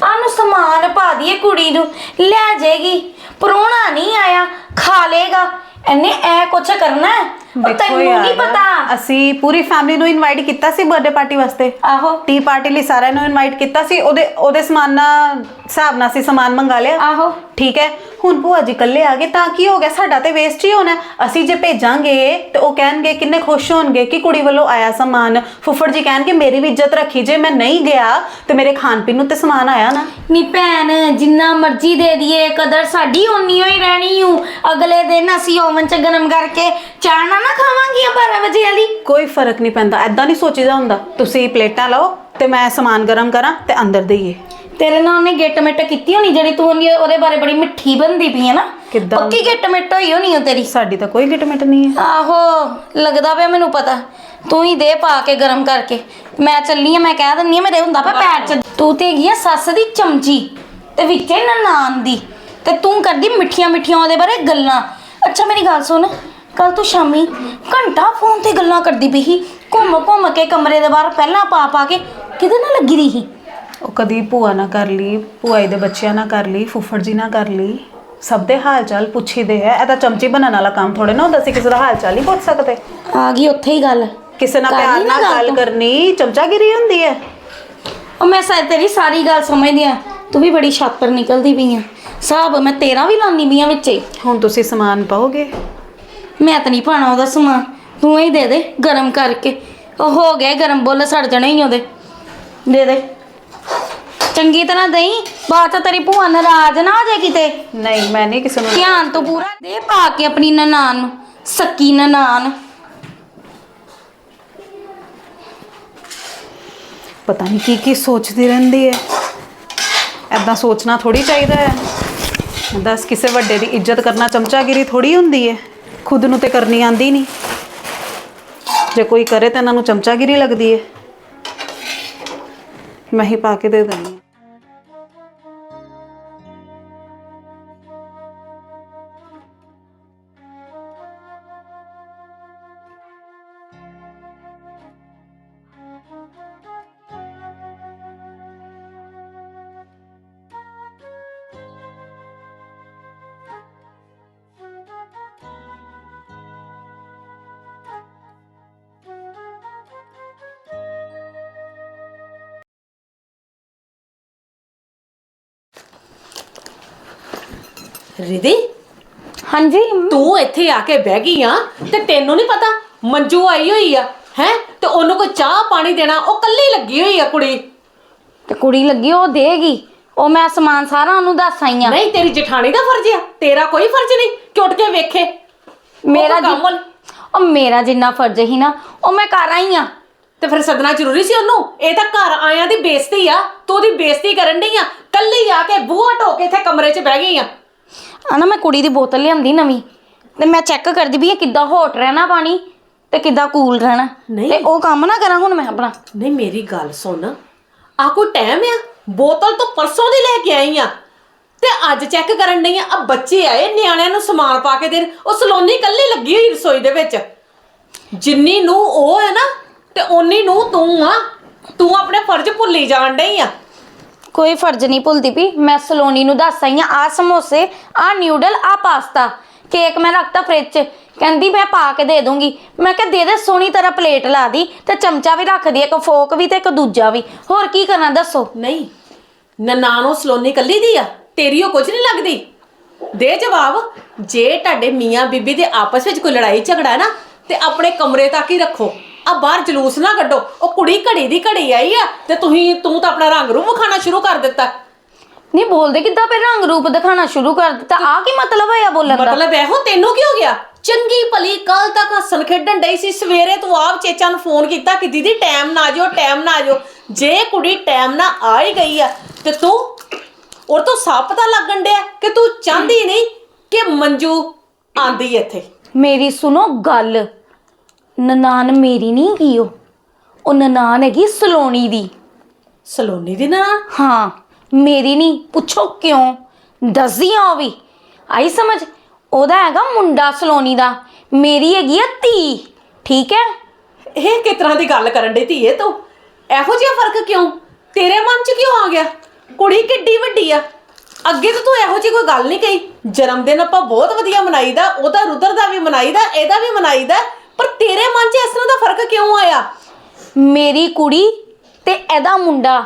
ਆਨੂੰ ਸਮਾਨ ਪਾ ਦਈਏ ਕੁੜੀ ਨੂੰ, ਲੈ ਜਾਏਗੀ। ਪਰੋਣਾ ਨਹੀਂ ਆਇਆ, ਖਾ ਲੇਗਾ ਇਹਨੇ ਐ ਕੁਛ ਕਰਨਾ ਹੈ। ਉਹ ਦੇਖੋ ਤੈਨੂੰ ਨਹੀਂ ਯਾਰ, ਪਤਾ। ਅਸੀਂ ਪੂਰੀ ਫੈਮਿਲੀ ਨੂੰ ਇਨਵਾਈਟ ਕੀਤਾ ਸੀ ਬਰਥਡੇ ਪਾਰਟੀ ਵਾਸਤੇ। ਆਹੋ। ਟੀ ਪਾਰਟੀ ਲਈ ਸਾਰਿਆਂ ਨੂੰ ਇਨਵਾਈਟ ਕੀਤਾ ਸੀ। ਉਹਦੇ ਉਹਦੇ ਸਮਾਨ ਨਾਲ ਹਿਸਾਬ ਨਾਲ ਅਸੀਂ ਸਮਾਨ ਮੰਗਾ ਲਿਆ। ਆਹੋ। ਠੀਕ ਹੈ। ਹੁਣ ਭੂਆ ਜੀ ਇਕੱਲੇ ਆ ਗਏ ਤਾਂ ਕੀ ਹੋ ਗਿਆ? ਸਾਡਾ ਤੇ ਵੇਸਟ ਹੀ ਹੋਣਾ। ਅਸੀਂ ਜੇ ਭੇਜਾਂਗੇ ਤੇ ਉਹ ਕਹਿਣਗੇ ਕਿੰਨੇ ਖੁਸ਼ ਹੋਣਗੇ ਕਿ ਕੁੜੀ ਵੱਲੋਂ ਆਇਆ ਸਮਾਨ। ਫੁੱਫੜ ਜੀ ਕਹਿਣਗੇ ਮੇਰੀ ਵੀ ਇੱਜ਼ਤ ਰੱਖੀ ਜੇ ਮੈਂ ਨਹੀਂ ਗਿਆ ਤੇ ਮੇਰੇ ਖਾਣ ਪੀਣ ਨੂੰ ਤੇ ਸਮਾਨ ਆਇਆ ਨਾ। ਨੀ ਭੈਣ ਜਿੰਨਾ ਮਰਜ਼ੀ ਦੇ ਦਈਏ ਕਦਰ ਸਾਡੀ ਓਨੀ ਹੋਈ ਰਹਿਣੀ ਹੂੰ ਅਗਲੇ ਦਿਨ ਅਸੀਂ ਓਵਨ ਚ ਗਰਮ ਕਰਕੇ ਚਾਣਾ ਨਾ ਖਾਵਾਂਗੀਆਂ 12 ਵਜੇ ਵਾਲੀ। ਕੋਈ ਫ਼ਰਕ ਨਹੀਂ ਪੈਂਦਾ ਐਦਾਂ ਨਹੀਂ ਸੋਚੀਦਾ ਹੁੰਦਾ। ਤੁਸੀਂ ਪਲੇਟਾਂ ਲਓ ਤੇ ਮੈਂ ਸਮਾਨ ਗਰਮ ਕਰਾਂ ਤੇ ਅੰਦਰ ਦੇਈਏ। ਤੇਰੇ ਨਾਲ ਉਹਨੇ ਗਿੱਟ ਮਿੱਟ ਕੀਤੀ ਹੋਣੀ ਜਿਹੜੀ ਤੂੰ ਉਹਦੀ- ਉਹਦੇ ਬਾਰੇ ਬੜੀ ਮਿੱਠੀ ਬੰਦੀ ਪਈ ਹੈ ਨਾ। ਕਿੱਦਾਂ? ਪੱਕੀ ਗਿੱਟ ਮਿੱਟ ਹੋਈ ਹੋਣੀ ਉਹ ਤੇਰੀ। ਸਾਡੀ ਤਾਂ ਕੋਈ ਗਿਟਮਿਟ ਨਹੀਂ ਹੈ। ਆਹੋ ਲੱਗਦਾ ਪਿਆ ਮੈਨੂੰ ਪਤਾ। ਤੂੰ ਹੀ ਦੇ ਪਾ ਕੇ ਗਰਮ ਕਰਕੇ। ਮੈਂ ਚੱਲੀ ਆ ਮੈਂ ਕਹਿ ਦਿੰਨੀ ਆ ਮੇਰੇ ਹੁੰਦਾ ਪਿਆ ਪੈਰ ਚ। ਤੂੰ ਤੇ ਹੈਗੀ ਆ ਸੱਸ ਦੀ ਚਮਚੀ ਤੇ ਵਿੱਚੇ ਨਨਾਣ ਦੀ। ਤੇ ਤੂੰ ਕਰਦੀ ਮਿੱਠੀਆਂ ਮਿੱਠੀਆਂ ਉਹਦੇ ਬਾਰੇ ਗੱਲਾਂ। ਅੱਛਾ ਮੇਰੀ ਗੱਲ ਸੁਣ। ਕੱਲ ਤੂੰ ਸ਼ਾਮੀ ਘੰਟਾ ਫੋਨ ਤੇ ਗੱਲਾਂ ਕਰਦੀ ਪਈ ਸੀ। ਘੁੰਮ ਘੁੰਮ ਕੇ ਕਮਰੇ ਦੇ ਬਾਹਰ ਪਹਿਲਾਂ ਪਾ ਪਾ ਕੇ ਕਿਹਦੇ ਨਾਲ ਲੱਗੀ ਰਹੀ ਸੀ? ਉਹ ਕਦੀ ਭੂਆ ਨਾ ਕਰ ਲਈ ਭੂਆ ਜੀ ਦੇ ਬੱਚਿਆਂ ਨਾਲ ਕਰ ਲਈ ਫੁੱਫੜ ਜੀ ਨਾਲ ਕਰ ਲਈ। ਸਭ ਦੇ ਹਾਲ ਚਾਲ ਪੁੱਛੀਦੇ ਹੈ ਇਹ ਤਾਂ ਚਮਚੀ ਬਣਾਉਣ ਵਾਲਾ ਕੰਮ ਥੋੜੇ ਨਾ ਹੁੰਦਾ ਸੀ ਕਿਸੇ ਦਾ ਹਾਲ ਚਾਲ ਨਹੀਂ ਪੁੱਛ ਸਕਦੇ। ਆ ਗਈ ਉੱਥੇ ਹੀ ਗੱਲ। ਕਿਸੇ ਨਾਲ ਕਰ ਪਿਆਰ ਨਾ ਨਾਲ ਗੱਲ ਤੂੰ। ਕਰਨੀ ਚਮਚਾਗਿਰੀ ਹੁੰਦੀ ਹੈ ਉਹ ਮੈਂ ਸਾ ਤੇਰੀ ਸਾਰੀ ਗੱਲ ਸਮਝਦੀ ਆ ਤੂੰ ਵੀ ਬੜੀ ਛਾਤਰ ਨਿਕਲਦੀ ਪਈ ਆ। ਸਾਬ ਮੈਂ ਤੇਰਾ ਵੀ ਲਾਨੀ ਪਈ ਆ ਵਿੱਚੇ। ਹੁਣ ਤੁਸੀਂ ਸਮਾਨ ਪਾਓਗੇ? ਮੈਂ ਤਾਂ ਨਹੀਂ ਪਾਣਾ ਉਹਦਾ ਸਮਾਨ। ਤੂੰ ਹੀ ਦੇ ਦੇ ਗਰਮ ਕਰਕੇ। ਉਹ ਹੋ ਗਿਆ ਗਰਮ ਬੁੱਲ ਸੜ ਜਾਣੇ ਹੀ ਉਹਦੇ। ਦੇ ਦੇ। ਚੰਗੀ ਤਰ੍ਹਾਂ ਦਈ ਬਾਅਦ ਚ ਤੇਰੀ ਭੂਆ ਨਾਰਾਜ਼ ਨਾ ਹੋ ਜਾਏ ਕਿਤੇ। ਨਹੀਂ ਮੈਂ ਨਹੀਂ ਕਿਸੇ ਨੂੰ ਧਿਆਨ ਤੋਂ ਪੂਰਾ ਦੇ ਪਾ ਕੇ ਆਪਣੀ ਨਨਾਣ ਨੂੰ ਸੱਕੀ ਨਨਾਣ। ਪਤਾ ਨਹੀਂ ਕੀ ਕੀ ਸੋਚਦੀ ਰਹਿੰਦੀ ਹੈ ਐਦਾਂ ਸੋਚਣਾ ਥੋੜੀ ਚਾਹੀਦਾ ਹੈ ਦੱਸ ਕਿਸੇ ਵੱਡੇ ਦੀ ਇੱਜ਼ਤ ਕਰਨਾ ਚਮਚਾਗਿਰੀ ਥੋੜੀ ਹੁੰਦੀ ਹੈ ਖੁਦ ਨੂੰ ਤੇ ਕਰਨੀ ਆਂਦੀ ਨਹੀਂ। ਜੇ ਕੋਈ ਕਰੇ ਤਾਂ ਇਹਨਾਂ ਨੂੰ ਚਮਚਾਗਿਰੀ ਲੱਗਦੀ ਹੈ ਮੈਂ ਹੀ ਪਾ ਕੇ ਦੇ ਦਿੰਦੀ। ਰਿਦੀ ਹਾਂਜੀ। ਤੂੰ ਇੱਥੇ ਆ ਕੇ ਬਹਿ ਗਈ ਆ ਤੇ ਤੈਨੂੰ ਨਹੀਂ ਪਤਾ ਮੰਜੂ ਆਈ ਹੋਈ ਆ ਹੈ? ਤੇ ਉਹਨੂੰ ਕੋਈ ਚਾਹ ਪਾਣੀ ਦੇਣਾ ਉਹ ਕੱਲੀ ਲੱਗੀ ਹੋਈ ਆ ਕੁੜੀ। ਤੇ ਕੁੜੀ ਲੱਗੀ ਉਹ ਦੇਗੀ। ਉਹ ਮੈਂ ਸਮਾਨ ਸਾਰਾ ਉਹਨੂੰ ਦੱਸ ਆਈ ਆ। ਨਹੀਂ ਤੇਰੀ ਜਠਾਣੀ ਦਾ ਫਰਜ਼ ਆ। ਤੇਰਾ ਕੋਈ ਫਰਜ਼ ਨਹੀਂ ਕਿ ਉੱਠ ਕੇ ਵੇਖੇ। ਮੇਰਾ ਜੀ- ਕੰਮ ਉਹ ਮੇਰਾ ਜਿੰਨਾ ਫਰਜ਼ ਹੀ ਨਾ ਉਹ ਮੈਂ ਕਰ ਆਈ ਆ। ਤੇ ਫਿਰ ਸਦਨਾ ਜ਼ਰੂਰੀ ਸੀ ਉਹਨੂੰ? ਇਹ ਤਾਂ ਘਰ ਆਇਆਂ ਦੀ ਬੇਇੱਜ਼ਤੀ ਆ। ਤੂੰ ਉਹਦੀ ਬੇਇੱਜ਼ਤੀ ਕਰਨ ਡਈ ਆ। ਕੱਲੀ ਆ ਕੇ ਬੂਹਾ ਢੋ ਕੇ ਇੱਥੇ ਕਮਰੇ 'ਚ ਬਹਿ ਗਈ ਆ। ਆ ਨਾ ਮੈਂ ਕੁੜੀ ਦੀ ਬੋਤਲ ਲਿਆਂਦੀ ਨਵੀਂ ਤੇ ਮੈਂ ਚੈੱਕ ਕਰਦੀ ਵੀ ਇਹ ਕਿੱਦਾਂ ਹੌਟ ਰਹਿਣਾ ਪਾਣੀ ਤੇ ਕਿੱਦਾਂ ਕੂਲ ਰਹਿਣਾ। ਨਹੀਂ। ਤੇ ਉਹ ਕੰਮ ਨਾ ਕਰਾਂ ਹੁਣ ਮੈਂ ਆਪਣਾ। ਨਹੀਂ ਮੇਰੀ ਗੱਲ ਸੁਣ। ਆ ਕੋਈ ਟਾਈਮ ਆ? ਬੋਤਲ ਤੋਂ ਪਰਸੋਂ ਦੀ ਲੈ ਕੇ ਆਈ ਆ। ਤੇ ਅੱਜ ਚੈੱਕ ਕਰਨ ਡਈ ਆ ਬੱਚੇ ਆਏ ਨਿਆਣਿਆਂ ਨੂੰ ਸਮਾਨ ਪਾ ਕੇ ਦੇਣ ਉਹ ਸਲੋਨੀ ਕੱਲੀ ਲੱਗੀ ਹੋਈ ਰਸੋਈ ਦੇ ਵਿੱਚ। ਜਿੰਨੀ ਨੂੰ ਉਹ ਹੈ ਨਾ ਤੇ ਓਨੀ ਨੂੰ ਤੂੰ ਆ। ਤੂੰ ਆਪਣੇ ਫਰਜ਼ ਭੁੱਲੀ ਜਾਣ ਡਈ ਆ। ਕੋਈ ਫਰਜ਼ ਨਹੀਂ ਭੁੱਲਦੀ ਪਈ ਮੈਂ ਸਲੋਨੀ ਨੂੰ ਦੱਸ ਆਈ ਆ ਆ ਸਮੋਸੇ ਆ ਨਿਊਡਲ ਆ ਪਾਸਤਾ ਕੇਕ ਮੈਂ ਰੱਖਤਾ ਫ੍ਰਿਜ 'ਚ। ਕਹਿੰਦੀ ਮੈਂ ਪਾ ਕੇ ਦੇ ਦੂੰਗੀ। ਮੈਂ ਕਿਹਾ, ਦੇ ਦੇ, ਸੋਹਣੀ ਤਰ੍ਹਾਂ ਪਲੇਟ ਲਾ ਦੀ, ਤੇ ਚਮਚਾ ਵੀ ਰੱਖ ਦੀ, ਇੱਕ ਫੋਕ ਵੀ ਤੇ ਇੱਕ ਦੂਜਾ ਵੀ। ਹੋਰ ਕੀ ਕਰਨਾ ਦੱਸੋ? ਨਹੀਂ, ਨਨਾਣੋ ਸਲੋਨੀ ਕੱਲੀ ਦੀ ਆ, ਤੇਰੀ ਉਹ ਕੁਝ ਨਹੀਂ ਲੱਗਦੀ। ਦੇ ਜਵਾਬ, ਜੇ ਤੁਹਾਡੇ ਮੀਆਂ ਬੀਬੀ ਦੇ ਆਪਸ ਵਿੱਚ ਕੋਈ ਲੜਾਈ ਝਗੜਾ ਹੈ ਨਾ, ਤੇ ਆਪਣੇ ਕਮਰੇ ਤੱਕ ਹੀ ਰੱਖੋ। ਆ ਬਾਹਰ ਜਲੂਸ ਨਾ ਕੱਢੋ। ਉਹ ਕੁੜੀ ਘੜੀ ਦੀ ਘੜੀ ਆਈ ਆ ਤੇ ਤੁਸੀਂ ਤੂੰ ਤਾਂ ਆਪਣਾ ਰੰਗ ਰੂਪ ਵਿਖਾਉਣਾ ਸ਼ੁਰੂ ਕਰ ਦਿੱਤਾ। ਨਹੀਂ ਬੋਲਦੇ ਕਿੱਦਾਂ ਫਿਰ ਰੰਗ ਰੂਪ ਦਿਖਾਣਾ ਸ਼ੁਰੂ ਕਰ ਦਿੱਤਾ। ਆ ਕੀ ਮਤਲਬ ਹੋਇਆ ਬੋਲਣ ਦਾ? ਮਤਲਬ ਇਹੋ ਤੈਨੂੰ ਕੀ ਹੋ ਗਿਆ? ਚੰਗੀ ਭਲੀ ਕੱਲ ਤੱਕ ਹੱਸਣ ਖੇਡਣ ਡਈ ਸੀ। ਸਵੇਰੇ ਤੂੰ ਆਪ ਚੇਚਾ ਨੂੰ ਫੋਨ ਕੀਤਾ ਕਿ ਦੀਦੀ ਟਾਈਮ ਨਾ ਆਜੋ ਟਾਈਮ ਨਾ ਆਜੋ ਜੇ ਕੁੜੀ ਟਾਈਮ ਨਾ ਆ ਹੀ ਗਈ ਆ ਤੇ ਤੂੰ ਉਹ ਤੋਂ ਸਾਫ਼ ਪਤਾ ਲੱਗਣ ਡਿਆ ਕਿ ਤੂੰ ਚਾਹੁੰਦੀ ਨਹੀਂ ਕਿ ਮੰਜੂ ਆਂਦੀ ਇੱਥੇ। ਮੇਰੀ ਸੁਣੋ ਗੱਲ। ਨਨਾਨ ਮੇਰੀ ਨਹੀਂ ਗਈ ਉਹ। ਉਹ ਨਨਾਨ ਹੈਗੀ ਸਲੋਣੀ ਦੀ। ਸਲੋਨੀ ਦੀ ਨਾ ਹਾਂ ਮੇਰੀ ਨਹੀਂ ਪੁੱਛੋ ਕਿਉਂ? ਦੱਸਦੀ ਆ ਉਹ ਵੀ। ਆਈ ਸਮਝ? ਉਹਦਾ ਹੈਗਾ ਮੁੰਡਾ ਸਲੋਨੀ ਦਾ। ਮੇਰੀ ਹੈਗੀ ਆ ਧੀ। ਠੀਕ ਹੈ? ਇਹ ਕਿਸ ਤਰ੍ਹਾਂ ਦੀ ਗੱਲ ਕਰਨ ਡਈ ਧੀਏ ਤੂੰ? ਇਹੋ ਜਿਹਾ ਫ਼ਰਕ ਕਿਉਂ? ਤੇਰੇ ਮਨ 'ਚ ਕਿਉਂ ਆ ਗਿਆ? ਕੁੜੀ ਕਿੱਡੀ ਵੱਡੀ ਆ। ਅੱਗੇ ਤਾਂ ਤੂੰ ਇਹੋ ਜਿਹੀ ਕੋਈ ਗੱਲ ਨਹੀਂ ਕਹੀ। ਜਨਮ ਦਿਨ ਆਪਾਂ ਬਹੁਤ ਵਧੀਆ ਮਨਾਈਦਾ ਉਹਦਾ ਰੁਦਰ ਦਾ ਵੀ ਮਨਾਈਦਾ ਇਹਦਾ ਵੀ ਮਨਾਈਦਾ। ਪਰ ਤੇਰੇ ਮਨ 'ਚ ਇਸ ਤਰ੍ਹਾਂ ਦਾ ਫ਼ਰਕ ਕਿਉਂ ਆਇਆ? ਮੇਰੀ ਕੁੜੀ ਤੇ ਇਹਦਾ ਮੁੰਡਾ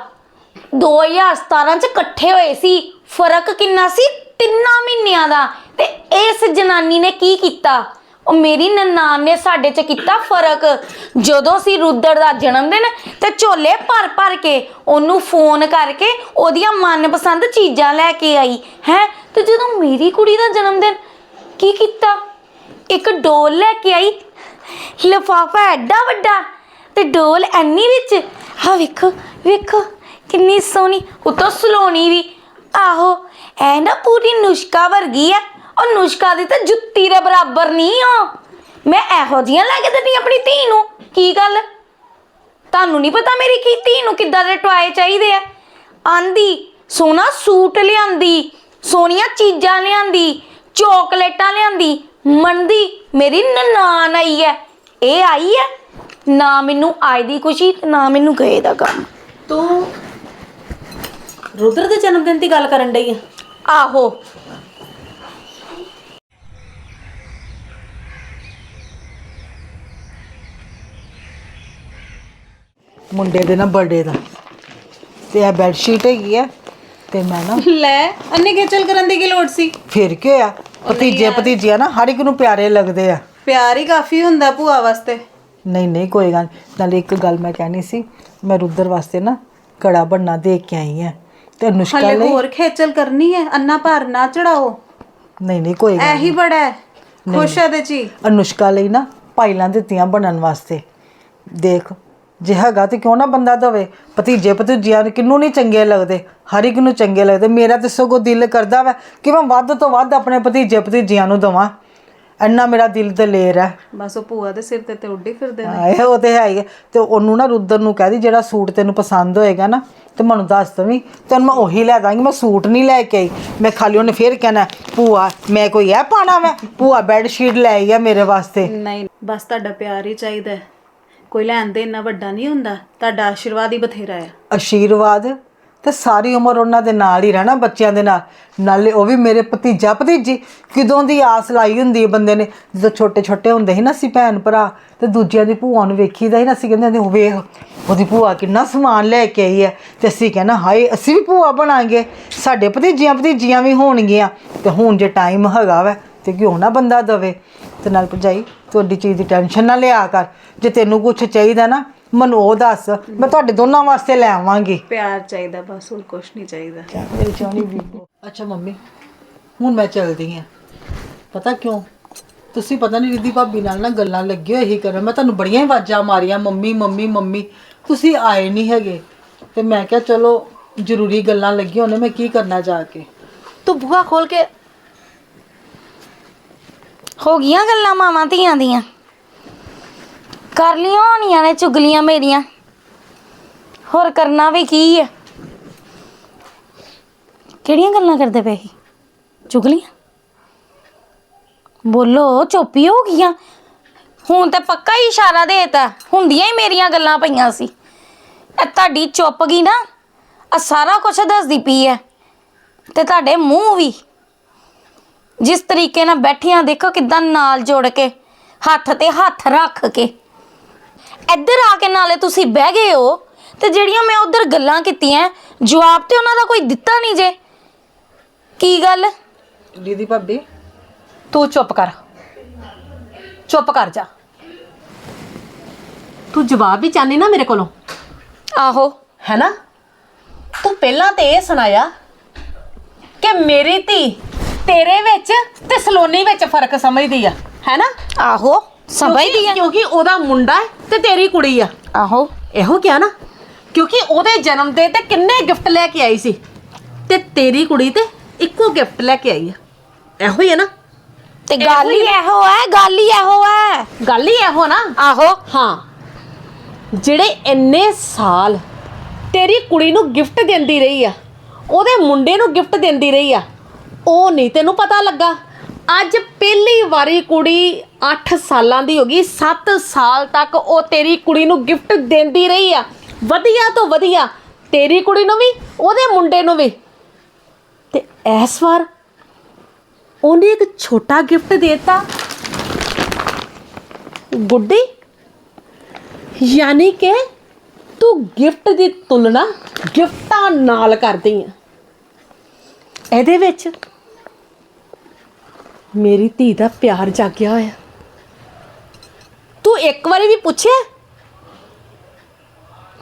2017 ਚ ਇਕੱਠੇ ਹੋਏ ਸੀ। ਫ਼ਰਕ ਕਿੰਨਾ ਸੀ? ਤਿੰਨਾਂ ਮਹੀਨਿਆਂ ਦਾ। ਤੇ ਇਸ ਜਨਾਨੀ ਨੇ ਕੀ ਕੀਤਾ? ਉਹ ਮੇਰੀ ਨਨਾਣ ਨੇ ਸਾਡੇ ਚ ਕੀਤਾ ਫ਼ਰਕ। ਜਦੋਂ ਸੀ ਰੁੱਦਰ ਦਾ ਜਨਮ ਦਿਨ ਤੇ ਝੋਲੇ ਭਰ ਭਰ ਕੇ ਉਹਨੂੰ ਫੋਨ ਕਰਕੇ ਉਹਦੀਆਂ ਮਨਪਸੰਦ ਚੀਜ਼ਾਂ ਲੈ ਕੇ ਆਈ, ਹੈ? ਤੇ ਜਦੋਂ ਮੇਰੀ ਕੁੜੀ ਦਾ ਜਨਮ ਦਿਨ, ਕੀ ਕੀਤਾ? ਇੱਕ ਡੋਲ ਲੈ ਕੇ ਆਈ ਲਿਫਾਫਾ ਐਡਾ ਵੱਡਾ ਤੇ ਡੋਲ ਐਨੀ ਵਿੱਚ। ਹਾਂ ਵੇਖੋ ਵੇਖੋ, ਕਿੰਨੀ ਸੋਹਣੀ, ਉਤੋਂ ਸਲੋਣੀ ਵੀ। ਆਹੋ, ਐ ਨਾ ਪੂਰੀ ਨੁਸ਼ਕਾ ਵਰਗੀ ਆ। ਉਹ ਨੁਸ਼ਕਾ ਦੀ ਤਾਂ ਜੁੱਤੀ ਦੇ ਬਰਾਬਰ ਨਹੀਂ ਆ। ਮੈਂ ਇਹੋ ਜੀਆਂ ਲੈ ਕੇ ਦਿੰਦੀ ਆਪਣੀ ਧੀ ਨੂੰ। ਕੀ ਗੱਲ? ਤੁਹਾਨੂੰ ਨਹੀਂ ਪਤਾ ਮੇਰੀ ਕੀ ਧੀ ਨੂੰ ਕਿੱਦਾਂ ਦੇ ਟੁਆਏ ਚਾਹੀਦੇ ਆ? ਆਂਦੀ, ਸੋਹਣਾ ਸੂਟ ਲਿਆਂਦੀ, ਸੋਹਣੀਆਂ ਚੀਜ਼ਾਂ ਲਿਆਂਦੀ, ਚੋਕਲੇਟਾਂ ਲਿਆਂਦੀ ਮੰਦੀ ਮੇਰੀ ਨਨਾਣ ਆਈ ਹੈ ਇਹ ਆਈ ਹੈ ਨਾ ਮੈਨੂੰ ਆਏ ਦੀ ਖੁਸ਼ੀ ਤੇ ਨਾ ਮੈਨੂੰ ਗਏ ਦਾ ਕੰਮ। ਤੂੰ ਰੁਦਰ ਦੇ ਜਨਮ ਦਿਨ ਦੀ ਗੱਲ ਕਰਨ ਡਈ ਆ? ਆਹੋ। ਮੁੰਡੇ ਦੇ ਨਾ ਬਰਥਡੇ ਦਾ। ਤੇ ਇਹ ਬੈੱਡ ਸ਼ੀਟ ਹੈਗੀ ਆ ਤੇ ਮੈਂ ਨਾ ਲੈ ਅੰਨੇ ਖੇਚਲ ਕਰਨ ਦੀ ਕੀ ਲੋੜ ਸੀ? ਫਿਰ ਕੀ ਹੋਇਆ? ਭਤੀਜੇ ਭਤੀਜੀਆਂ ਨਾ ਹਰ ਇੱਕ ਨੂੰ ਪਿਆਰੇ ਲੱਗਦੇ ਆ। ਪਿਆਰ ਹੀ ਕਾਫੀ ਹੁੰਦਾ ਭੂਆ ਵਾਸਤੇ। ਨਹੀਂ ਨਹੀਂ ਕੋਈ ਗੱਲ ਨੀ। ਨਾਲੇ ਇੱਕ ਗੱਲ ਮੈਂ ਕਹਿਣੀ ਸੀ ਮੈਂ ਰੁੱਦਰ ਵਾਸਤੇ ਨਾ ਕੜਾ ਬੰਨਾ ਦੇ ਕੇ ਆਈ ਆ। ਤੇ ਅਨੁਸ਼ਕਾ ਹਲੇ ਲਈ ਹੋਰ ਖੇਚਲ ਕਰਨੀ ਹੈ ਅੰਨਾ ਭਾਰ ਨਾ ਚੜਾਓ। ਨਹੀਂ ਨਹੀਂ ਕੋਈ ਗੱਲ ਇਹੀ ਬੜਾ ਹੈ ਖੁਸ਼ ਹੈ ਦੇ ਜੀ ਅਨੁਸ਼ਕਾ ਲਈ ਨਾ ਪਾਈਲਾਂ ਦਿੱਤੀਆਂ ਬਣਨ ਵਾਸਤੇ। ਦੇਖ ਜੇ ਹੈਗਾ ਤੇ ਕਿਉਂ ਨਾ ਬੰਦਾ ਦਵੇ? ਭਤੀਜੇ ਭਤੀਜੀਆਂ ਨੂੰ ਕਿੰਨੂੰ ਨਹੀਂ ਚੰਗੇ ਲੱਗਦੇ? ਹਰ ਇੱਕ ਨੂੰ ਚੰਗੇ ਲੱਗਦੇ। ਮੇਰਾ ਤੇ ਸਗੋਂ ਦਿਲ ਕਰਦਾ ਵਾ ਕਿ ਮੈਂ ਵੱਧ ਤੋਂ ਵੱਧ ਆਪਣੇ ਭਤੀਜੇ ਭਤੀਜੀਆਂ ਨੂੰ ਦਵਾਂ। ਇੰਨਾ ਮੇਰਾ ਦਿਲ ਦਲੇਰ ਹੈ। ਬਸ ਉਹ ਭੂਆ ਦੇ ਸਿਰ ਤੇ ਤੇ ਉੱਡੀ ਫਿਰਦੇ ਨੇ। ਆਏ ਉਹ ਤੇ ਹੈ ਹੀ ਹੈ। ਤੇ ਉਹਨੂੰ ਨਾ ਰੁੱਦਰ ਨੂੰ ਕਹਿ ਦੀ ਜਿਹੜਾ ਸੂਟ ਤੈਨੂੰ ਪਸੰਦ ਹੋਏਗਾ ਨਾ ਤੇ ਮੈਨੂੰ ਦੱਸ ਦਵੀਂ ਤੈਨੂੰ ਮੈਂ ਉਹੀ ਲੈ ਦਾਂਗੀ ਮੈਂ ਸੂਟ ਨਹੀਂ ਲੈ ਕੇ ਆਈ। ਮੈਂ ਖਾਲੀ ਉਹਨੇ ਫੇਰ ਕਹਿਣਾ ਭੂਆ ਮੈਂ ਕੋਈ ਇਹ ਪਾਣਾ ਮੈਂ ਭੂਆ ਬੈੱਡ ਸ਼ੀਟ ਲੈ ਆਈ ਆ ਮੇਰੇ ਵਾਸਤੇ। ਨਹੀਂ ਬਸ ਤੁਹਾਡਾ ਪਿਆਰ ਹੀ ਚਾਹੀਦਾ ਹੈ। ਕੋਈ ਲੈਣ ਦੇ ਇੰਨਾ ਵੱਡਾ ਨਹੀਂ ਹੁੰਦਾ, ਤੁਹਾਡਾ ਆਸ਼ੀਰਵਾਦ ਹੀ ਬਥੇਰਾ ਹੈ। ਆਸ਼ੀਰਵਾਦ ਤੇ ਸਾਰੀ ਉਮਰ ਉਹਨਾਂ ਦੇ ਨਾਲ ਹੀ ਰਹਿਣਾ, ਬੱਚਿਆਂ ਦੇ ਨਾਲ। ਨਾਲੇ ਉਹ ਵੀ ਮੇਰੇ ਭਤੀਜਾ, ਭਤੀਜੀ, ਕਿਦੋਂ ਦੀ ਆਸ ਲਾਈ ਹੁੰਦੀ ਹੈ ਬੰਦੇ ਨੇ? ਜਦੋਂ ਛੋਟੇ ਛੋਟੇ ਹੁੰਦੇ ਸੀ ਨਾ ਅਸੀਂ ਭੈਣ ਭਰਾ ਤੇ ਦੂਜਿਆਂ ਦੀ ਭੂਆ ਨੂੰ ਵੇਖੀਦਾ ਸੀ ਨਾ, ਅਸੀਂ ਕਹਿੰਦੇ ਹੁੰਦੇ ਉਹ ਵੇਖ, ਉਹਦੀ ਭੂਆ ਕਿੰਨਾ ਸਮਾਨ ਲੈ ਕੇ ਆਈ ਹੈ। ਤੇ ਅਸੀਂ ਕਹਿੰਦਾ ਹਾਏ, ਅਸੀਂ ਵੀ ਭੂਆ ਬਣਾਂਗੇ। ਸਾਡੇ ਭਤੀਜੀਆਂ ਭਤੀਜੀਆਂ ਵੀ ਹੋਣਗੀਆਂ। ਤੇ ਹੁਣ ਜੇ ਟਾਈਮ ਹੈਗਾ ਵੈ, ਤੇ ਕਿਉਂ ਨਾ ਬੰਦਾ ਦਵੇ। ਤੇ ਨਾਲ ਭਜਾਈ ਤੁਹਾਡੀ ਚੀਜ਼ ਦੀ ਟੈਨਸ਼ਨ ਨਾ ਲਿਆ ਕਰ। ਜੇ ਤੈਨੂੰ ਕੁਝ ਚਾਹੀਦਾ ਨਾ ਮੈਨੂੰ ਉਹ ਦੱਸ। ਮੈਂ ਤੁਹਾਡੇ ਦੋਨਾਂ ਵਾਸਤੇ ਲੈ ਆਵਾਂਗੀ। ਪਿਆਰ ਚਾਹੀਦਾ ਬਸ ਹੋਰ ਕੁਝ ਨਹੀਂ ਚਾਹੀਦਾ। ਮੇਰੀ ਚਾਹਣੀ ਬੀਬੋ ਅੱਛਾ ਮੰਮੀ ਹੁਣ ਮੈਂ ਚਲਦੀ ਹਾਂ। ਪਤਾ ਕਿਉਂ? ਤੁਸੀਂ ਪਤਾ ਨਹੀਂ ਰਿੱਧੀ ਭਾਬੀ ਨਾਲ ਨਾ ਗੱਲਾਂ ਲੱਗੇ ਹੋਏ ਹੀ ਕਰਨ। ਮੈਂ ਤੁਹਾਨੂੰ ਬੜੀਆਂ ਹੀ ਆਵਾਜ਼ਾਂ ਮਾਰੀਆਂ ਮੰਮੀ ਮੰਮੀ ਮੰਮੀ। ਤੁਸੀਂ ਆਏ ਨਹੀਂ ਹੈਗੇ। ਤੇ ਮੈਂ ਕਿਹਾ ਚਲੋ ਜ਼ਰੂਰੀ ਗੱਲਾਂ ਲੱਗੀਆਂ ਉਹਨੇ ਮੈਂ ਕੀ ਕਰਨਾ ਜਾ ਕੇ? ਤੂੰ ਬੂਹਾ ਖੋਲ ਕੇ ਹੋ ਗਈਆਂ ਗੱਲਾਂ ਮਾਵਾਂ ਧੀਆਂ ਦੀਆਂ? ਕਰ ਲੀਆਂ ਹੋਣੀਆਂ ਨੇ ਚੁਗਲੀਆਂ ਮੇਰੀਆਂ। ਹੋਰ ਕਰਨਾ ਵੀ ਕੀ ਹੈ ਕਿਹੜੀਆਂ ਗੱਲਾਂ ਕਰਦੇ ਪਏ ਸੀ? ਚੁਗਲੀਆਂ? ਬੋਲੋ, ਚੁੱਪੀ ਹੋ ਗਈਆਂ। ਹੁਣ ਤੇ ਪੱਕਾ ਹੀ ਇਸ਼ਾਰਾ ਦੇਤਾ। ਹੁੰਦੀਆਂ ਹੀ ਮੇਰੀਆਂ ਗੱਲਾਂ ਪਈਆਂ ਸੀ। ਇਹ ਤੁਹਾਡੀ ਚੁੱਪ ਗਈ ਨਾ। ਆ ਸਾਰਾ ਕੁਝ ਦੱਸਦੀ ਪਈ ਐ। ਤੇ ਤੁਹਾਡੇ ਮੂੰਹ ਵੀ। ਜਿਸ ਤਰੀਕੇ ਨਾਲ ਬੈਠੀਆਂ ਦੇਖੋ ਕਿਦਾਂ ਨਾਲ ਜੋੜ ਕੇ ਹੱਥ ਤੇ ਹੱਥ ਰੱਖ ਕੇ। ਇੱਧਰ ਆ ਕੇ ਨਾਲੇ ਤੁਸੀਂ ਬਹਿ ਗਏ ਹੋ ਤੇ ਜਿਹੜੀਆਂ ਮੈਂ ਉਧਰ ਗੱਲਾਂ ਕੀਤੀਆਂ ਜਵਾਬ ਤੇ ਉਹਨਾਂ ਦਾ ਕੋਈ ਦਿੱਤਾ ਨਹੀਂ ਜੇ। ਕੀ ਗੱਲ? ਦੀਦੀ ਭਾਬੀ। ਤੂੰ ਚੁੱਪ ਕਰ। ਚੁੱਪ ਕਰ ਜਾ। ਤੂੰ ਜਵਾਬ ਵੀ ਚਾਹਨੀ ਨਾ ਮੇਰੇ ਕੋਲੋਂ। ਆਹੋ। ਹੈ ਨਾ ਤੂੰ ਪਹਿਲਾਂ ਤੇ ਇਹ ਸੁਣਾਇਆ ਕਿ ਮੇਰੀ ਧੀ ਤੇਰੇ ਵਿੱਚ ਤੇ ਸਲੋਨੀ ਵਿੱਚ ਫ਼ਰਕ ਸਮਝਦੀ ਆ। ਹੈ ਨਾ ਆਹੋ ਸਮਝਦੀ ਆ। ਕਿਉਂਕਿ ਉਹਦਾ ਮੁੰਡਾ ਹੈ ਤੇ ਤੇਰੀ ਕੁੜੀ ਆ। ਆਹੋ। ਇਹੋ ਕਿਹਾ ਨਾ। ਕਿਉਂਕਿ ਉਹਦੇ ਜਨਮ ਦੇ ਤੇ ਕਿੰਨੇ ਗਿਫਟ ਲੈ ਕੇ ਆਈ ਸੀ। ਤੇ ਤੇਰੀ ਕੁੜੀ ਤੇ ਇੱਕੋ ਗਿਫਟ ਲੈ ਕੇ ਆਈ ਆ। ਇਹੋ ਹੀ ਹੈ ਨਾ। ਤੇ ਗੱਲ ਹੀ ਇਹੋ ਹੈ ਗੱਲ ਹੀ ਇਹੋ ਹੈ। ਗੱਲ ਹੀ ਇਹੋ ਨਾ। ਆਹੋ। ਹਾਂ। ਜਿਹੜੇ ਇੰਨੇ ਸਾਲ ਤੇਰੀ ਕੁੜੀ ਨੂੰ ਗਿਫਟ ਦਿੰਦੀ ਰਹੀ ਆ ਉਹਦੇ ਮੁੰਡੇ ਨੂੰ ਗਿਫਟ ਦਿੰਦੀ ਰਹੀ ਆ ਉਹ ਨਹੀਂ, ਤੈਨੂੰ ਪਤਾ ਲੱਗਾ? ਅੱਜ ਪਹਿਲੀ ਵਾਰੀ ਕੁੜੀ 8 ਸਾਲਾਂ ਦੀ ਹੋ ਗਈ 7 ਸਾਲ ਤੱਕ ਉਹ ਤੇਰੀ ਕੁੜੀ ਨੂੰ ਗਿਫਟ ਦਿੰਦੀ ਰਹੀ ਆ। ਵਧੀਆ ਤੋਂ ਵਧੀਆ, ਤੇਰੀ ਕੁੜੀ ਨੂੰ ਵੀ, ਉਹਦੇ ਮੁੰਡੇ ਨੂੰ ਵੀ। ਤੇ ਇਸ ਵਾਰ ਉਹਨੇ ਇੱਕ ਛੋਟਾ ਗਿਫਟ ਦਿੱਤਾ। ਗੁੱਡੀ, ਯਾਨੀ ਕਿ ਤੂੰ ਗਿਫਟ ਦੀ ਤੁਲਨਾ ਗਿਫਟਾਂ ਨਾਲ ਕਰਦੀ ਆ। ਇਹਦੇ ਵਿੱਚ ਮੇਰੀ ਧੀ ਦਾ ਪਿਆਰ ਜਾਗਿਆ ਹੋਇਆ। ਤੂੰ ਇੱਕ ਵਾਰੀ ਵੀ ਪੁੱਛਿਆ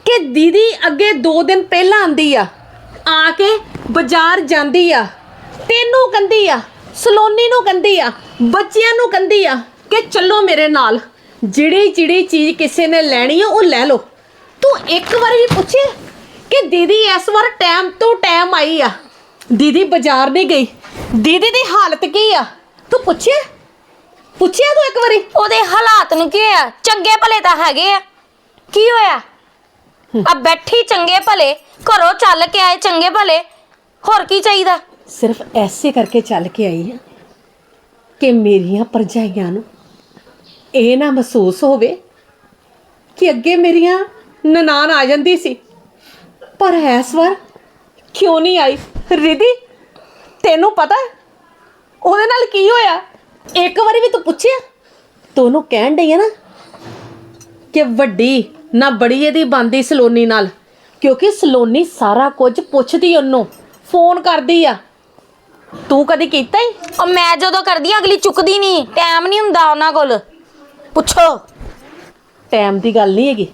ਕਿ ਦੀਦੀ ਅੱਗੇ 2 ਦਿਨ ਪਹਿਲਾਂ ਆਂਦੀ ਆ ਆ ਕੇ ਬਾਜ਼ਾਰ ਜਾਂਦੀ ਆ, ਤੈਨੂੰ ਕੰਦੀ ਆ, ਸਲੋਨੀ ਨੂੰ ਕੰਦੀ ਆ, ਬੱਚਿਆਂ ਨੂੰ ਕੰਦੀ ਆ ਕਿ ਚੱਲੋ ਮੇਰੇ ਨਾਲ, ਜਿਹੜੀ ਜਿਹੜੀ ਚੀਜ਼ ਕਿਸੇ ਨੇ ਲੈਣੀ ਆ ਉਹ ਲੈ ਲਓ। ਤੂੰ ਇੱਕ ਵਾਰੀ ਵੀ ਪੁੱਛਿਆ ਕਿ ਦੀਦੀ ਇਸ ਵਾਰ ਟਾਈਮ ਤੋਂ ਟਾਈਮ ਆਈ ਆ, ਦੀਦੀ ਬਾਜ਼ਾਰ ਨਹੀਂ ਗਈ, ਦੀਦੀ ਦੀ ਹਾਲਤ ਕੀ ਆ? ਤੂੰ ਪੁੱਛਿਆ? ਪੁੱਛਿਆ ਤੂੰ ਇੱਕ ਵਾਰੀ? ਉਹਦੇ ਹਾਲਾਤ ਨੂੰ ਕੀ ਹੋਇਆ? ਚੰਗੇ ਭਲੇ ਤਾਂ ਹੈਗੇ ਆ। ਕੀ ਹੋਇਆ? ਆ ਬੈਠੀ ਚੰਗੇ ਭਲੇ ਘਰੋਂ ਚੱਲ ਕੇ ਆਏ ਚੰਗੇ ਭਲੇ। ਹੋਰ ਕੀ ਚਾਹੀਦਾ? ਸਿਰਫ ਐਸੇ ਕਰਕੇ ਚੱਲ ਕੇ ਆਈ ਹਾਂ ਕਿ ਮੇਰੀਆਂ ਪਰਜਾਈਆਂ ਨੂੰ ਇਹ ਨਾ ਮਹਿਸੂਸ ਹੋਵੇ ਕਿ ਅੱਗੇ ਮੇਰੀਆਂ ਨਨਾਣ ਆ ਜਾਂਦੀ ਸੀ। ਪਰ ਇਸ ਵਾਰ ਕਿਉਂ ਨਹੀਂ ਆਈ? ਰਿਧੀ ਤੈਨੂੰ ਪਤਾ ਹੈ? ਉਹਦੇ ਨਾਲ ਕੀ ਹੋਇਆ? ਇੱਕ ਵਾਰੀ ਵੀ ਤੂੰ ਪੁੱਛਿਆ? ਤੂੰ ਉਹਨੂੰ ਕਹਿਣ ਡਈ ਆ ਨਾ ਕਿ ਵੱਡੀ ਨਾ ਬੜੀ ਇਹਦੀ ਬੰਦੀ ਸਲੋਨੀ ਨਾਲ ਕਿਉਂਕਿ ਸਲੋਨੀ ਸਾਰਾ ਕੁਝ ਪੁੱਛਦੀ ਉਹਨੂੰ ਫੋਨ ਕਰਦੀ ਆ। ਤੂੰ ਕਦੀ ਕੀਤਾ ਹੀ ਉਹ ਮੈਂ ਜਦੋਂ ਕਰਦੀ ਆ ਅਗਲੀ ਚੁੱਕਦੀ ਨਹੀਂ ਟਾਈਮ ਨਹੀਂ ਹੁੰਦਾ ਉਹਨਾਂ ਕੋਲ। ਪੁੱਛੋ। ਟਾਈਮ ਦੀ ਗੱਲ ਨਹੀਂ ਹੈਗੀ।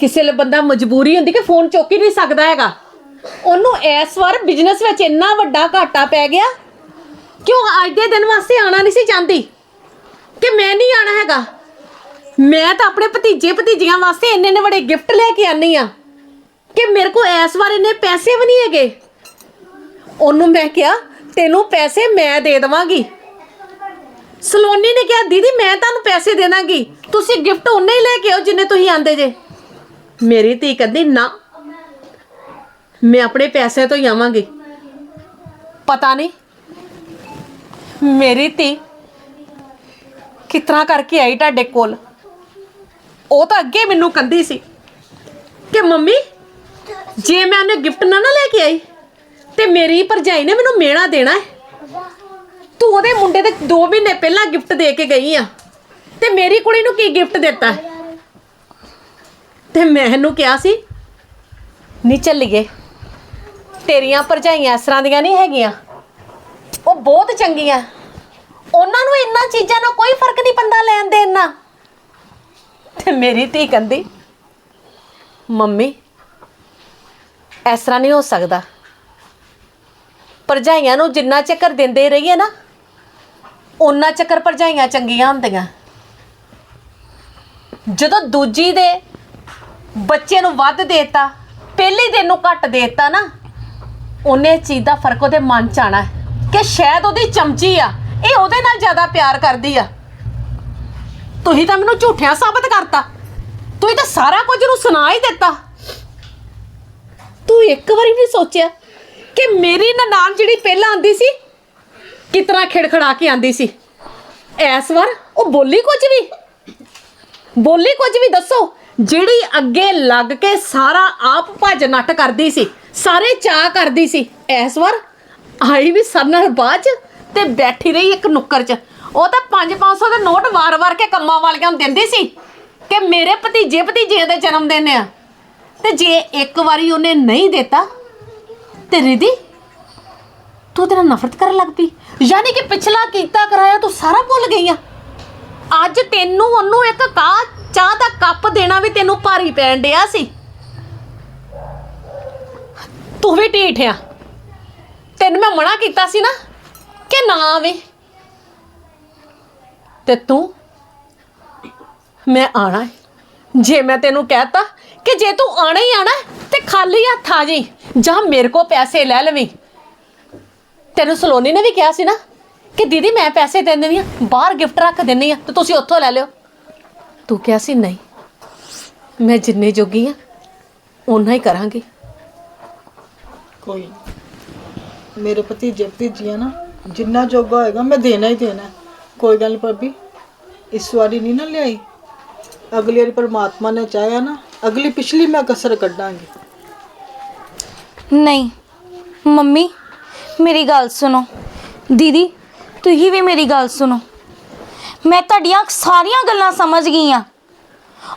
ਕਿਸੇ ਲਈ ਬੰਦਾ ਮਜਬੂਰੀ ਹੁੰਦੀ ਕਿ ਫੋਨ ਚੁੱਕ ਹੀ ਨਹੀਂ ਸਕਦਾ ਹੈਗਾ। ਉਹਨੂੰ ਇਸ ਵਾਰ ਬਿਜ਼ਨਸ ਵਿੱਚ ਇੰਨਾ ਵੱਡਾ ਘਾਟਾ ਪੈ ਗਿਆ ਕਿ ਉਹ ਅੱਜ ਦੇ ਦਿਨ ਵਾਸਤੇ ਆਣਾ ਨਹੀਂ ਸੀ ਚਾਹੁੰਦੀ ਕਿ ਮੈਂ ਨਹੀਂ ਆਣਾ ਹੈਗਾ। ਮੈਂ ਤਾਂ ਆਪਣੇ ਭਤੀਜੇ ਭਤੀਜੀਆਂ ਵਾਸਤੇ ਇੰਨੇ ਇੰਨੇ ਵੱਡੇ ਗਿਫਟ ਲੈ ਕੇ ਆਨੀ ਆ ਕਿ ਮੇਰੇ ਕੋਲ ਇਸ ਵਾਰ ਇੰਨੇ ਪੈਸੇ ਵੀ ਨਹੀਂ ਹੈਗੇ। ਉਹਨੂੰ ਮੈਂ ਕਿਹਾ, ਤੈਨੂੰ ਪੈਸੇ ਮੈਂ ਦੇ ਦੇਵਾਂਗੀ। ਸਲੋਨੀ ਨੇ ਕਿਹਾ, ਦੀਦੀ, ਮੈਂ ਤੁਹਾਨੂੰ ਪੈਸੇ ਦੇ ਦਾਂਗੀ। ਤੁਸੀਂ ਗਿਫਟ ਉਹਨੇ ਹੀ ਲੈ ਕੇ ਆਓ ਜਿੰਨੇ ਤੁਸੀਂ ਆਂਦੇ ਜੇ। ਮੇਰੀ ਧੀ ਕਹਿੰਦੀ, ਨਾ, ਮੈਂ ਆਪਣੇ ਪੈਸੇ ਤੋਂ ਹੀ ਆਵਾਂਗੀ। ਪਤਾ ਨਹੀਂ ਮੇਰੀ ਧੀ ਕਿਤਨਾ ਕਰਕੇ ਆਈ ਤੁਹਾਡੇ ਕੋਲ? ਉਹ ਤਾਂ ਅੱਗੇ ਮੈਨੂੰ ਕੰਦੀ ਸੀ ਕਿ ਮੰਮੀ, ਜੇ ਮੈਂ ਉਹਨੇ ਗਿਫਟ ਨਾ ਨਾ ਲੈ ਕੇ ਆਈ, ਤੇ ਮੇਰੀ ਭਰਜਾਈ ਨੇ ਮੈਨੂੰ ਮੇਣਾ ਦੇਣਾ ਹੈ। ਤੂੰ ਉਹਦੇ ਮੁੰਡੇ ਦੇ 2 ਮਹੀਨੇ ਪਹਿਲਾਂ ਗਿਫਟ ਦੇ ਕੇ ਗਈ ਆ, ਤੇ ਮੇਰੀ ਕੁੜੀ ਨੂੰ ਕੀ ਗਿਫਟ ਦਿੱਤਾ? ਤੇ ਮੈਂ ਇਹਨੂੰ ਕਿਹਾ ਸੀ, ਨਹੀਂ ਚੱਲੀਏ, ਤੇਰੀਆਂ ਭਰਜਾਈਆਂ ਇਸ ਤਰ੍ਹਾਂ ਦੀਆਂ ਨਹੀਂ ਹੈਗੀਆਂ। ਉਹ ਬਹੁਤ ਚੰਗੀਆਂ। ਉਹਨਾਂ ਨੂੰ ਇੰਨਾ ਚੀਜ਼ਾਂ ਨਾਲ ਕੋਈ ਫ਼ਰਕ ਨਹੀਂ ਪੈਂਦਾ ਲੈਣ ਦੇਣ ਨਾਲ। ਤੇ ਮੇਰੀ ਧੀ ਕਹਿੰਦੀ, ਮੰਮੀ, ਇਸ ਤਰ੍ਹਾਂ ਨਹੀਂ ਹੋ ਸਕਦਾ। ਭਰਜਾਈਆਂ ਨੂੰ ਜਿੰਨਾ ਚੱਕਰ ਦਿੰਦੇ ਰਹੀਏ ਨਾ ਉਹਨਾਂ ਚੱਕਰ ਭਰਜਾਈਆਂ ਚੰਗੀਆਂ ਹੁੰਦੀਆਂ। ਜਦੋਂ ਦੂਜੀ ਦੇ ਬੱਚੇ ਨੂੰ ਵੱਧ ਦੇਤਾ, ਪਹਿਲੀ ਦੇ ਨੂੰ ਘੱਟ ਦੇਤਾ ਨਾ, ਉਹਨੇ ਚੀਜ਼ ਦਾ ਫ਼ਰਕ ਉਹਦੇ ਮਨ ਚ ਆਣਾ ਕਿ ਸ਼ਾਇਦ ਉਹਦੀ ਚਮਚੀ ਆ, ਇਹ ਉਹਦੇ ਨਾਲ ਜ਼ਿਆਦਾ ਪਿਆਰ ਕਰਦੀ ਆ। ਤੁਸੀਂ ਤਾਂ ਮੈਨੂੰ ਝੂਠਿਆਂ ਸਾਬਤ ਕਰਤਾ। ਤੁਸੀਂ ਤਾਂ ਸਾਰਾ ਕੁਝ ਨੂੰ ਸੁਣਾ ਹੀ ਦਿੱਤਾ। ਤੂੰ ਇੱਕ ਵਾਰੀ ਵੀ ਸੋਚਿਆ ਕਿ ਮੇਰੀ ਨਨਾਣ ਜਿਹੜੀ ਪਹਿਲਾਂ ਆਂਦੀ ਸੀ, ਕਿਤਨਾ ਖਿੜਖੜਾ ਕੇ ਆਂਦੀ ਸੀ? ਇਸ ਵਾਰ ਉਹ ਬੋਲੀ ਕੁਝ ਵੀ? ਬੋਲੀ ਕੁਝ ਵੀ ਦੱਸੋ, ਜਿਹੜੀ ਅੱਗੇ ਲੱਗ ਕੇ ਸਾਰਾ ਆਪ ਭੱਜ ਨੱਟ ਕਰਦੀ ਸੀ, ਸਾਰੇ ਚਾਹ ਕਰਦੀ ਸੀ ਇਸ ਵਾਰ ਆਈ ਵੀ ਸਰ ਬਾਅਦ ਚ ਤੇ ਬੈਠੀ ਰਹੀ ਇੱਕ ਨੁੱਕਰ 'ਚ। ਉਹ ਤਾਂ 5-500 ਦੇ ਨੋਟ ਵਾਰ-ਵਾਰ ਕੇ ਕੰਮਾਂ ਵਾਲੀਆਂ ਨੂੰ ਦਿੰਦੀ ਸੀ ਕਿ ਮੇਰੇ ਭਤੀਜੇ ਭਤੀਜੇ ਦੇ ਜਨਮ ਦਿਨ ਆ। ਤੇ ਜੇ ਇੱਕ ਵਾਰੀ ਉਹਨੇ ਨਹੀਂ ਦਿੱਤਾ, ਤੇ ਰਿਦੀ ਤੂੰ ਤੇਰਾ ਨਫ਼ਰਤ ਕਰਨ ਲੱਗ ਪਈ। ਯਾਨੀ ਕਿ ਪਿਛਲਾ ਕੀਤਾ ਕਰਾਇਆ ਤੂੰ ਸਾਰਾ ਭੁੱਲ ਗਈ ਆ। ਅੱਜ ਤੈਨੂੰ ਉਹਨੂੰ ਇੱਕ ਕਾਹ ਚਾਹ ਦਾ ਕੱਪ ਦੇਣਾ ਵੀ ਤੈਨੂੰ ਭਾਰੀ ਪੈਣ ਡਿਆ ਸੀ। ਤੂੰ ਵੀ ਢੀਠ ਆ। ਤੈਨੂੰ ਮੈਂ ਮਨਾ ਕੀਤਾ ਸੀ ਨਾ ਕਿ ਨਾ ਆਵੇ। ਤੇ ਤੂੰ? ਮੈਂ ਆਣਾ ਹੈ। ਜੇ ਮੈਂ ਤੈਨੂੰ ਕਹਿਤਾ ਕਿ ਜੇ ਤੂੰ ਆਣਾ ਹੀ ਆਣਾ ਹੈ, ਤੇ ਖਾਲੀ ਹੱਥ ਆ ਜੀ। ਜਾਂ ਮੇਰੇ ਕੋ ਪੈਸੇ ਲੈ ਲਵੀਂ। ਤੈਨੂੰ ਸਲੋਨੀ ਨੇ ਵੀ ਕਿਹਾ ਸੀ ਨਾ ਕਿ ਦੀਦੀ ਮੈਂ ਪੈਸੇ ਦੇ ਦਿੰਦੀ ਆ ਬਾਹਰ ਗਿਫਟ ਰੱਖ ਦਿੰਦੀ ਆ ਤੇ ਤੁਸੀਂ ਉੱਥੋਂ ਲੈ ਲਿਓ। ਤੂੰ ਕਿਹਾ ਸੀ ਨਹੀਂ। ਮੈਂ ਜਿੰਨੇ ਜੋਗੀ ਆ ਓਨਾ ਹੀ ਕਰਾਂਗੀ। ਕੋਈ ਨੀ। ਮੇਰੇ ਭਤੀਜੇ ਭਤੀਜੀਆਂ ਨਾ, ਜਿੰਨਾ ਜੋਗਾ ਹੋਏਗਾ ਮੈਂ ਦੇਣਾ ਹੀ ਦੇਣਾ। ਹੈ। ਕੋਈ ਗੱਲ ਨੀ ਭਾਬੀ, ਇਸ ਵਾਰੀ ਨਹੀਂ ਨਾ ਲਿਆਈ। ਅਗਲੀ ਵਾਰੀ ਪਰਮਾਤਮਾ ਨੇ ਚਾਹਿਆ ਨਾ, ਅਗਲੀ ਪਿਛਲੀ ਮੈਂ ਕਸਰ ਕੱਢਾਂਗੀ। ਨਹੀਂ, ਮੰਮੀ, ਮੇਰੀ ਗੱਲ ਸੁਣੋ। ਦੀਦੀ, ਤੁਸੀਂ ਵੀ ਮੇਰੀ ਗੱਲ ਸੁਣੋ। ਮੈਂ ਤੁਹਾਡੀਆਂ ਸਾਰੀਆਂ ਗੱਲਾਂ ਸਮਝ ਗਈ ਆ।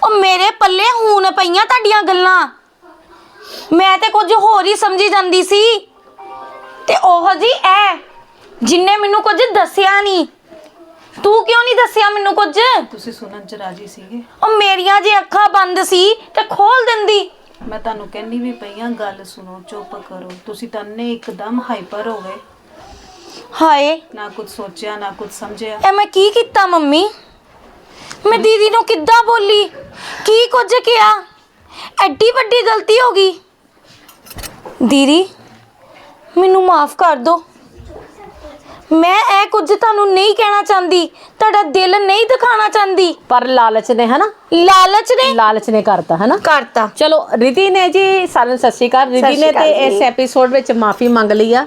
ਉਹ ਮੇਰੇ ਪੱਲੇ ਹੁਣ ਪਈਆਂ ਤੁਹਾਡੀਆਂ ਗੱਲਾਂ। ਮੈਂ ਤੇ ਕੁਝ ਹੋਰ ਹੀ ਸਮਝੀ ਜਾਂਦੀ ਸੀ। ਤੇ ਉਹ ਜੀ ਐ ਜਿੰਨੇ ਮੈਨੂੰ ਕੁਝ ਦੱਸਿਆ ਨਹੀਂ ਤੂੰ ਕਿਉਂ ਨਹੀਂ ਦੱਸਿਆ ਮੈਨੂੰ ਕੁਝ? ਤੁਸੀਂ ਸੁਣਨ ਚ ਰਾਜੀ ਸੀਗੇ। ਉਹ ਮੇਰੀਆਂ ਜੇ ਅੱਖਾਂ ਬੰਦ ਸੀ ਤੇ ਖੋਲ ਦਿੰਦੀ। ਮੈਂ ਤੁਹਾਨੂੰ ਕਹਿੰਨੀ ਵੀ ਪਈਆਂ ਗੱਲ ਸੁਣੋ ਚੁੱਪ ਕਰੋ। ਤੁਸੀਂ ਤਾਂ ਨੇ ਇੱਕਦਮ ਹਾਈਪਰ ਹੋ ਗਏ। ਹਾਏ। ਨਾ ਕੁਝ ਸੋਚਿਆ ਨਾ ਕੁਝ ਸਮਝਿਆ। ਇਹ ਮੈਂ ਕੀ ਕੀਤਾ ਮੰਮੀ? ਮੈਂ ਦੀਦੀ ਨੂੰ ਕਿੱਦਾਂ ਬੋਲੀ? ਕੀ ਕੁਝ ਕਿਹਾ? ਐਡੀ ਵੱਡੀ ਗਲਤੀ ਹੋ ਗਈ। ਦੀਦੀ ਮੈਨੂੰ ਮਾਫ ਕਰ ਦਿਓ ਮੈਂ ਇਹ ਕੁਝ ਤੁਹਾਨੂੰ ਨਹੀਂ ਕਹਿਣਾ ਚਾਹੁੰਦੀ। ਤੁਹਾਡਾ ਦਿਲ ਨਹੀਂ ਦਿਖਾਣਾ ਚਾਹੁੰਦੀ। ਪਰ ਲਾਲਚ ਨੇ ਹਨਾ? ਲਾਲਚ ਨੇ? ਲਾਲਚ ਨੇ ਕਰਤਾ ਹਨਾ? ਕਰਤਾ। ਚਲੋ ਰਿਧੀ ਨੇ ਜੀ ਸਾਰਿਆਂ ਨੂੰ ਸਤਿ ਸ਼੍ਰੀ ਅਕਾਲ। ਰਿਧੀ ਨੇ ਤੇ ਇਸ ਐਪੀਸੋਡ ਵਿੱਚ ਮਾਫੀ ਮੰਗ ਲਈ ਆ।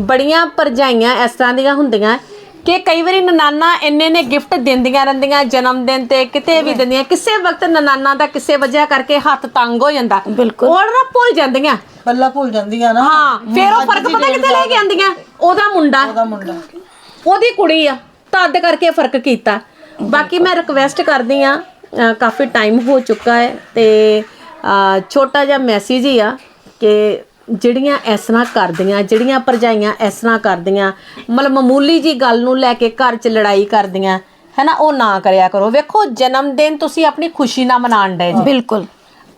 ਬੜੀਆਂ ਪਰਜਾਈਆਂ ਇਸ ਤਰ੍ਹਾਂ ਦੀਆਂ ਹੁੰਦੀਆਂ। ਕਿ ਕਈ ਵਾਰੀ ਨਨਾਨਾ ਇੰਨੇ ਨੇ ਗਿਫਟ ਦਿੰਦੀਆਂ ਰਹਿੰਦੀਆਂ ਜਨਮ ਦਿਨ ਤੇ ਕਿਤੇ ਵੀ ਦਿੰਦੀਆਂ ਕਿਸੇ ਵਕਤ ਨਨਾਨਾ ਦਾ ਕਿਸੇ ਵਜ੍ਹਾ ਕਰਕੇ ਹੱਥ ਤੰਗ ਹੋ ਜਾਂਦਾ। ਬਿਲਕੁਲ। ਉਹ ਨਾ ਭੁੱਲ ਜਾਂਦੀਆਂ। ਪੱਲਾ ਭੁੱਲ ਜਾਂਦੀਆਂ ਨਾ। ਹਾਂ ਫਿਰ ਉਹ ਫ਼ਰਕ ਪਤਾ ਕਿੱਥੇ ਲੈ ਕੇ ਆਂਦੀਆਂ ਉਹਦਾ ਮੁੰਡਾ। ਉਹਦਾ ਮੁੰਡਾ। ਉਹਦੀ ਕੁੜੀ ਆ। ਤਦ ਕਰਕੇ ਫ਼ਰਕ ਕੀਤਾ। ਬਾਕੀ ਮੈਂ ਰਿਕਵੈਸਟ ਕਰਦੀ ਆ ਕਾਫੀ ਟਾਈਮ ਹੋ ਚੁੱਕਾ ਹੈ ਤੇ ਛੋਟਾ ਜਿਹਾ ਮੈਸੇਜ ਹੀ ਆ ਕਿ ਜਿਹੜੀਆਂ ਇਸ ਤਰ੍ਹਾਂ ਕਰਦੀਆਂ ਜਿਹੜੀਆਂ ਪਰਜਾਈਆਂ ਇਸ ਤਰ੍ਹਾਂ ਕਰਦੀਆਂ ਮਤਲਬ ਮਾਮੂਲੀ ਜੀ ਗੱਲ ਨੂੰ ਲੈ ਕੇ ਘਰ 'ਚ ਲੜਾਈ ਕਰਦੀਆਂ ਹੈਨਾ ਉਹ ਨਾ ਕਰਿਆ ਕਰੋ। ਵੇਖੋ ਜਨਮ ਦਿਨ ਤੁਸੀਂ ਆਪਣੀ ਖੁਸ਼ੀ ਨਾਲ ਮਨਾਉਣ ਡਏ ਜੀ। ਬਿਲਕੁਲ।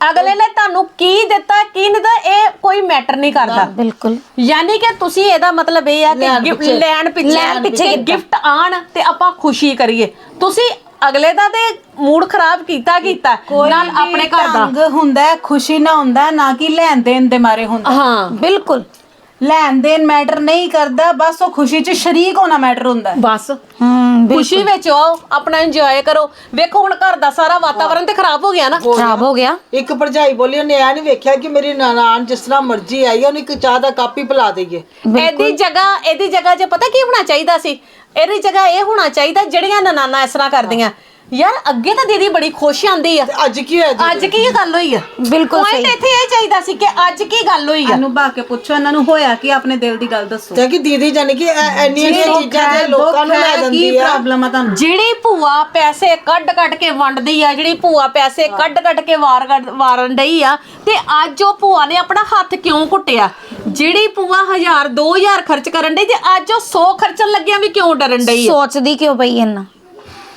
ਅਗਲੇ ਨੇ ਤੁਹਾਨੂੰ ਕੀ ਦਿੱਤਾ ਕੀ ਨਹੀਂ ਦਿੱਤਾ ਇਹ ਕੋਈ ਮੈਟਰ ਨਹੀਂ ਕਰਦਾ। ਬਿਲਕੁਲ। ਯਾਨੀ ਕਿ ਤੁਸੀਂ ਇਹਦਾ ਮਤਲਬ ਇਹ ਆ ਕਿ ਗਿਫਟ। ਲੈਣ ਪਿੱਛੇ ਲੈਣ ਪਿੱਛੇ ਕੀਤਾ। ਗਿਫਟ ਆਣ ਤੇ ਆਪਾਂ ਖੁਸ਼ੀ ਕਰੀਏ। ਤੁਸੀਂ ਅਗਲੇ ਦਾ ਤੇ ਮੂਡ ਖਰਾਬ ਕੀਤਾ ਕੀਤਾ। ਨਾਲ ਆਪਣੇ ਘਰ ਦਾ। ਹੁੰਦਾ ਹੈ, ਖੁਸ਼ੀ ਨਾ ਹੁੰਦਾ ਹੈ, ਨਾ ਕਿ ਲੈਣ ਦੇਣ ਦੇ ਮਾਰੇ ਹੁੰਦਾ। ਹਾਂ। ਬਿਲਕੁਲ। ਲੈਣ ਦੇਣ ਮੈਟਰ ਨਹੀਂ ਕਰਦਾ ਬਸ ਉਹ ਖੁਸ਼ੀ 'ਚ ਸ਼ਰੀਕ ਹੋਣਾ ਮੈਟਰ ਹੁੰਦਾ। ਹੈ। ਬਸ। ਹੂੰ ਖੁਸ਼ੀ ਵਿੱਚ ਆਓ ਆਪਣਾ ਇੰਜੋਏ ਕਰੋ। ਵੇਖੋ ਹੁਣ ਘਰ ਦਾ ਸਾਰਾ ਵਾਤਾਵਰਣ ਤੇ ਖਰਾਬ ਹੋ ਗਿਆ ਨਾ। ਖਰਾਬ ਹੋ ਗਿਆ। ਇੱਕ ਭਰਜਾਈ ਬੋਲੀ ਉਹਨੇ ਐ ਨਹੀਂ ਵੇਖਿਆ ਕਿ ਮੇਰੀ ਨਾਨਾਣ ਜਿਸ ਤਰ੍ਹਾਂ ਮਰਜ਼ੀ ਆਈ ਆ, ਉਹਨੂੰ ਇੱਕ ਚਾਹ ਦਾ ਕੱਪ ਹੀ ਪਿਲਾ ਦੇਈਏ। ਇਹਦੀ ਜਗ੍ਹਾ ਇਹਦੀ ਜਗ੍ਹਾ 'ਚ ਪਤਾ ਕੀ ਹੋਣਾ ਚਾਹੀਦਾ ਸੀ? ਇਹਦੀ ਜਗ੍ਹਾ ਇਹ ਹੋਣਾ ਚਾਹੀਦਾ ਜਿਹੜੀਆਂ ਨਨਾਨਾ ਇਸ ਤਰ੍ਹਾਂ ਕਰਦੀਆਂ। ਯਾਰ ਅੱਗੇ ਤਾਂ ਦੀਦੀ ਬੜੀ ਖੁਸ਼ ਆਂਦੀ ਆ। ਤੇ ਅੱਜ ਕੀ ਹੋਇਆ ਜੀ ਅੱਜ ਕੀ ਗੱਲ ਹੋਈ ਆ? ਬਿਲਕੁਲ ਪੁਆਇੰਟ ਸਹੀ। ਇੱਥੇ ਇਹ ਚਾਹੀਦਾ ਸੀ ਕਿ ਅੱਜ ਕੀ ਗੱਲ ਹੋਈ ਆ? ਇਹਨੂੰ ਬਾ ਕੇ ਪੁੱਛੋ ਇਹਨਾਂ ਨੂੰ ਹੋਇਆ ਕਿ? ਆਪਣੇ ਦਿਲ ਦੀ ਗੱਲ ਦੱਸੋ। ਤੇ ਕਿ ਦੀਦੀ ਜਾਨੀ ਕਿ ਐ- ਐਨੀਆਂ ਐਨੀਆਂ ਚੀਜ਼ਾਂ ਤੇ ਲੋਕਾਂ ਨੂੰ ਲੈ ਕੀ ਦਿੰਦੀ ਆ। ਪ੍ਰੋਬਲਮ ਆ ਤੁਹਾਨੂੰ? ਜਿਹੜੀ ਭੂਆ ਪੈਸੇ ਕੱਢ ਕੱਢ ਕੇ ਵੰਡਦੀ ਆ ਜਿਹੜੀ ਭੂਆ ਪੈਸੇ ਕੱਢ ਕੱਢ ਕੇ ਵਾਰ ਕੱਢ- ਵਾਰਨ ਡਈ ਆ ਤੇ ਅੱਜ ਉਹ ਭੂਆ ਨੇ ਆਪਣਾ ਹੱਥ ਕਿਉਂ ਘੁੱਟਿਆ? ਜਿਹੜੀ ਭੂਆ 1000 2000 ਖਰਚ ਕਰਨ ਡਈ ਤੇ ਅੱਜ ਉਹ 100 ਖਰਚਣ ਲੱਗਿਆ ਵੀ ਕਿਉਂ ਡਰਨ ਡਈ ਆ? ਸੋਚਦੀ ਕਿਉਂ ਪਈ ਇੰਨਾ?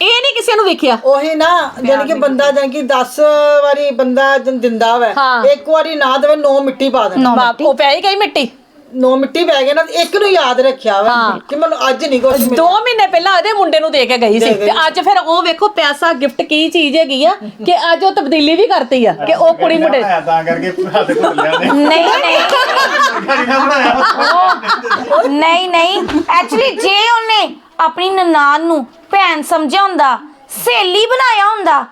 ਇਹ ਨਹੀਂ ਕਿਸੇ ਨੂੰ ਵੇਖਿਆ। ਉਹੀ ਨਾ ਜਾਨੀ ਕਿ ਬੰਦਾ ਜਾਨੀ ਕਿ 10 ਵਾਰੀ ਬੰਦਾ ਜਨ ਦਿੰਦਾ ਵੈ। ਹਾਂ। ਇੱਕ ਵਾਰੀ ਨਾ ਦੇਵੇ ਨੋ ਮਿੱਟੀ ਪਾ ਦੇਣਾ। ਉਹ ਪੈ ਹੀ ਗਈ ਮਿੱਟੀ? ਨੋ ਮਿੱਟੀ ਪੈ ਗਏ ਨਾ ਤੇ ਇੱਕ ਨੂੰ ਯਾਦ ਰੱਖਿਆ ਵਾ ਕਿ ਮੈਨੂੰ ਅੱਜ ਨਹੀਂ ਕੁਝ ਦੋ ਮਹੀਨੇ ਪਹਿਲਾਂ ਇਹਦੇ ਮੁੰਡੇ ਨੂੰ ਦੇ ਕੇ ਗਈ ਸੀ ਤੇ ਅੱਜ ਫਿਰ ਉਹ ਵੇਖੋ ਪੈਸਾ ਗਿਫਟ ਕੀ ਚੀਜ਼ ਹੈਗੀ ਆ ਕਿ ਅੱਜ ਉਹ ਤਬਦੀਲੀ ਵੀ ਕਰਤੀ ਆ ਕਿ ਉਹ ਕੁੜੀ ਮੁੰਡੇ ਬਣਾਇਆ ਤਾਂ ਕਰਕੇ ਹੱਥ ਘੁੱਟ ਲਿਆ ਨੇ ਨਹੀਂ ਨਹੀਂ। ਬਣਾਇਆ ਨਹੀਂ ਨਹੀਂ। ਐਕਚੁਅਲੀ ਜੇ ਉਹਨੇ ਆਪਣੀ ਨਨਾਣ ਨੂੰ ਭੈਣ ਸਮਝਿਆ ਹੁੰਦਾ ਸਹੇਲੀ ਬਣਾਇਆ ਹੁੰਦਾ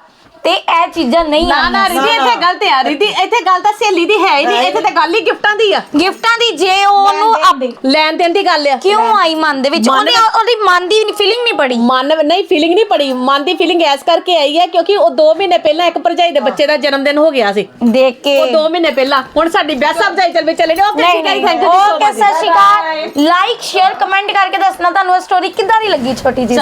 ਤੇ ਇਹ ਚੀਜ਼ਾਂ ਨਹੀਂ ਨਾ ਨਾ ਰਿਧੀ ਇੱਥੇ ਗਲਤ ਆ ਰਿਧੀ ਇੱਥੇ ਗੱਲ ਤਾਂ ਸਹੇਲੀ ਦੀ ਹੈ ਹੀ ਨਹੀਂ ਇੱਥੇ ਤਾਂ ਗੱਲ ਹੀ ਗਿਫਟਾਂ ਦੀ ਆ। ਗਿਫਟਾਂ ਦੀ ਜੇ ਉਹਨੂੰ ਅਪ- ਲੈਣ ਦੇਣ ਦੀ ਗੱਲ ਆ। ਕਿਉਂ ਆਈ ਮਨ ਦੇ ਵਿੱਚ? ਮਨ ਉਹਨੇ ਉਹਦੀ ਮਨ ਦੀ ਫੀਲਿੰਗ ਨਹੀਂ ਪੜੀ। ਮਨ ਨਹੀਂ ਫੀਲਿੰਗ ਨਹੀਂ ਪੜੀ। ਮਨ ਦੀ ਫੀਲਿੰਗ ਐਸ ਕਰਕੇ ਆਈ ਹੈ ਕਿਉਂਕਿ ਉਹ 2 ਮਹੀਨੇ ਪਹਿਲਾਂ ਇੱਕ ਭਰਜਾਈ ਦੇ ਬੱਚੇ ਦਾ ਜਨਮ ਦਿਨ ਹੋ ਗਿਆ ਸੀ। ਦੇਖ ਕੇ ਉਹ 2 ਮਹੀਨੇ ਪਹਿਲਾਂ। ਹੁਣ ਸਾਡੀ ਵਿਆਹ ਸਭ ਜਾਈ ਚੱਲ ਵੀ ਚਲੇ ਜਾਓ ਓਕੇ ਨਹੀਂ ਨਹੀਂ। ਥੈਂਕ ਯੂ ਓਕੇ ਸਤਿ ਸ਼੍ਰੀ ਅਕਾਲ। ਲਾਈਕ ਸ਼ੇਅਰ ਕਮੈਂਟ ਕਰਕੇ ਦੱਸਣਾ ਤੁਹਾਨੂੰ ਇਹ ਸਟੋਰੀ ਕਿੱਦਾਂ ਦੀ ਲੱਗੀ ਛੋਟੀ ਜੀ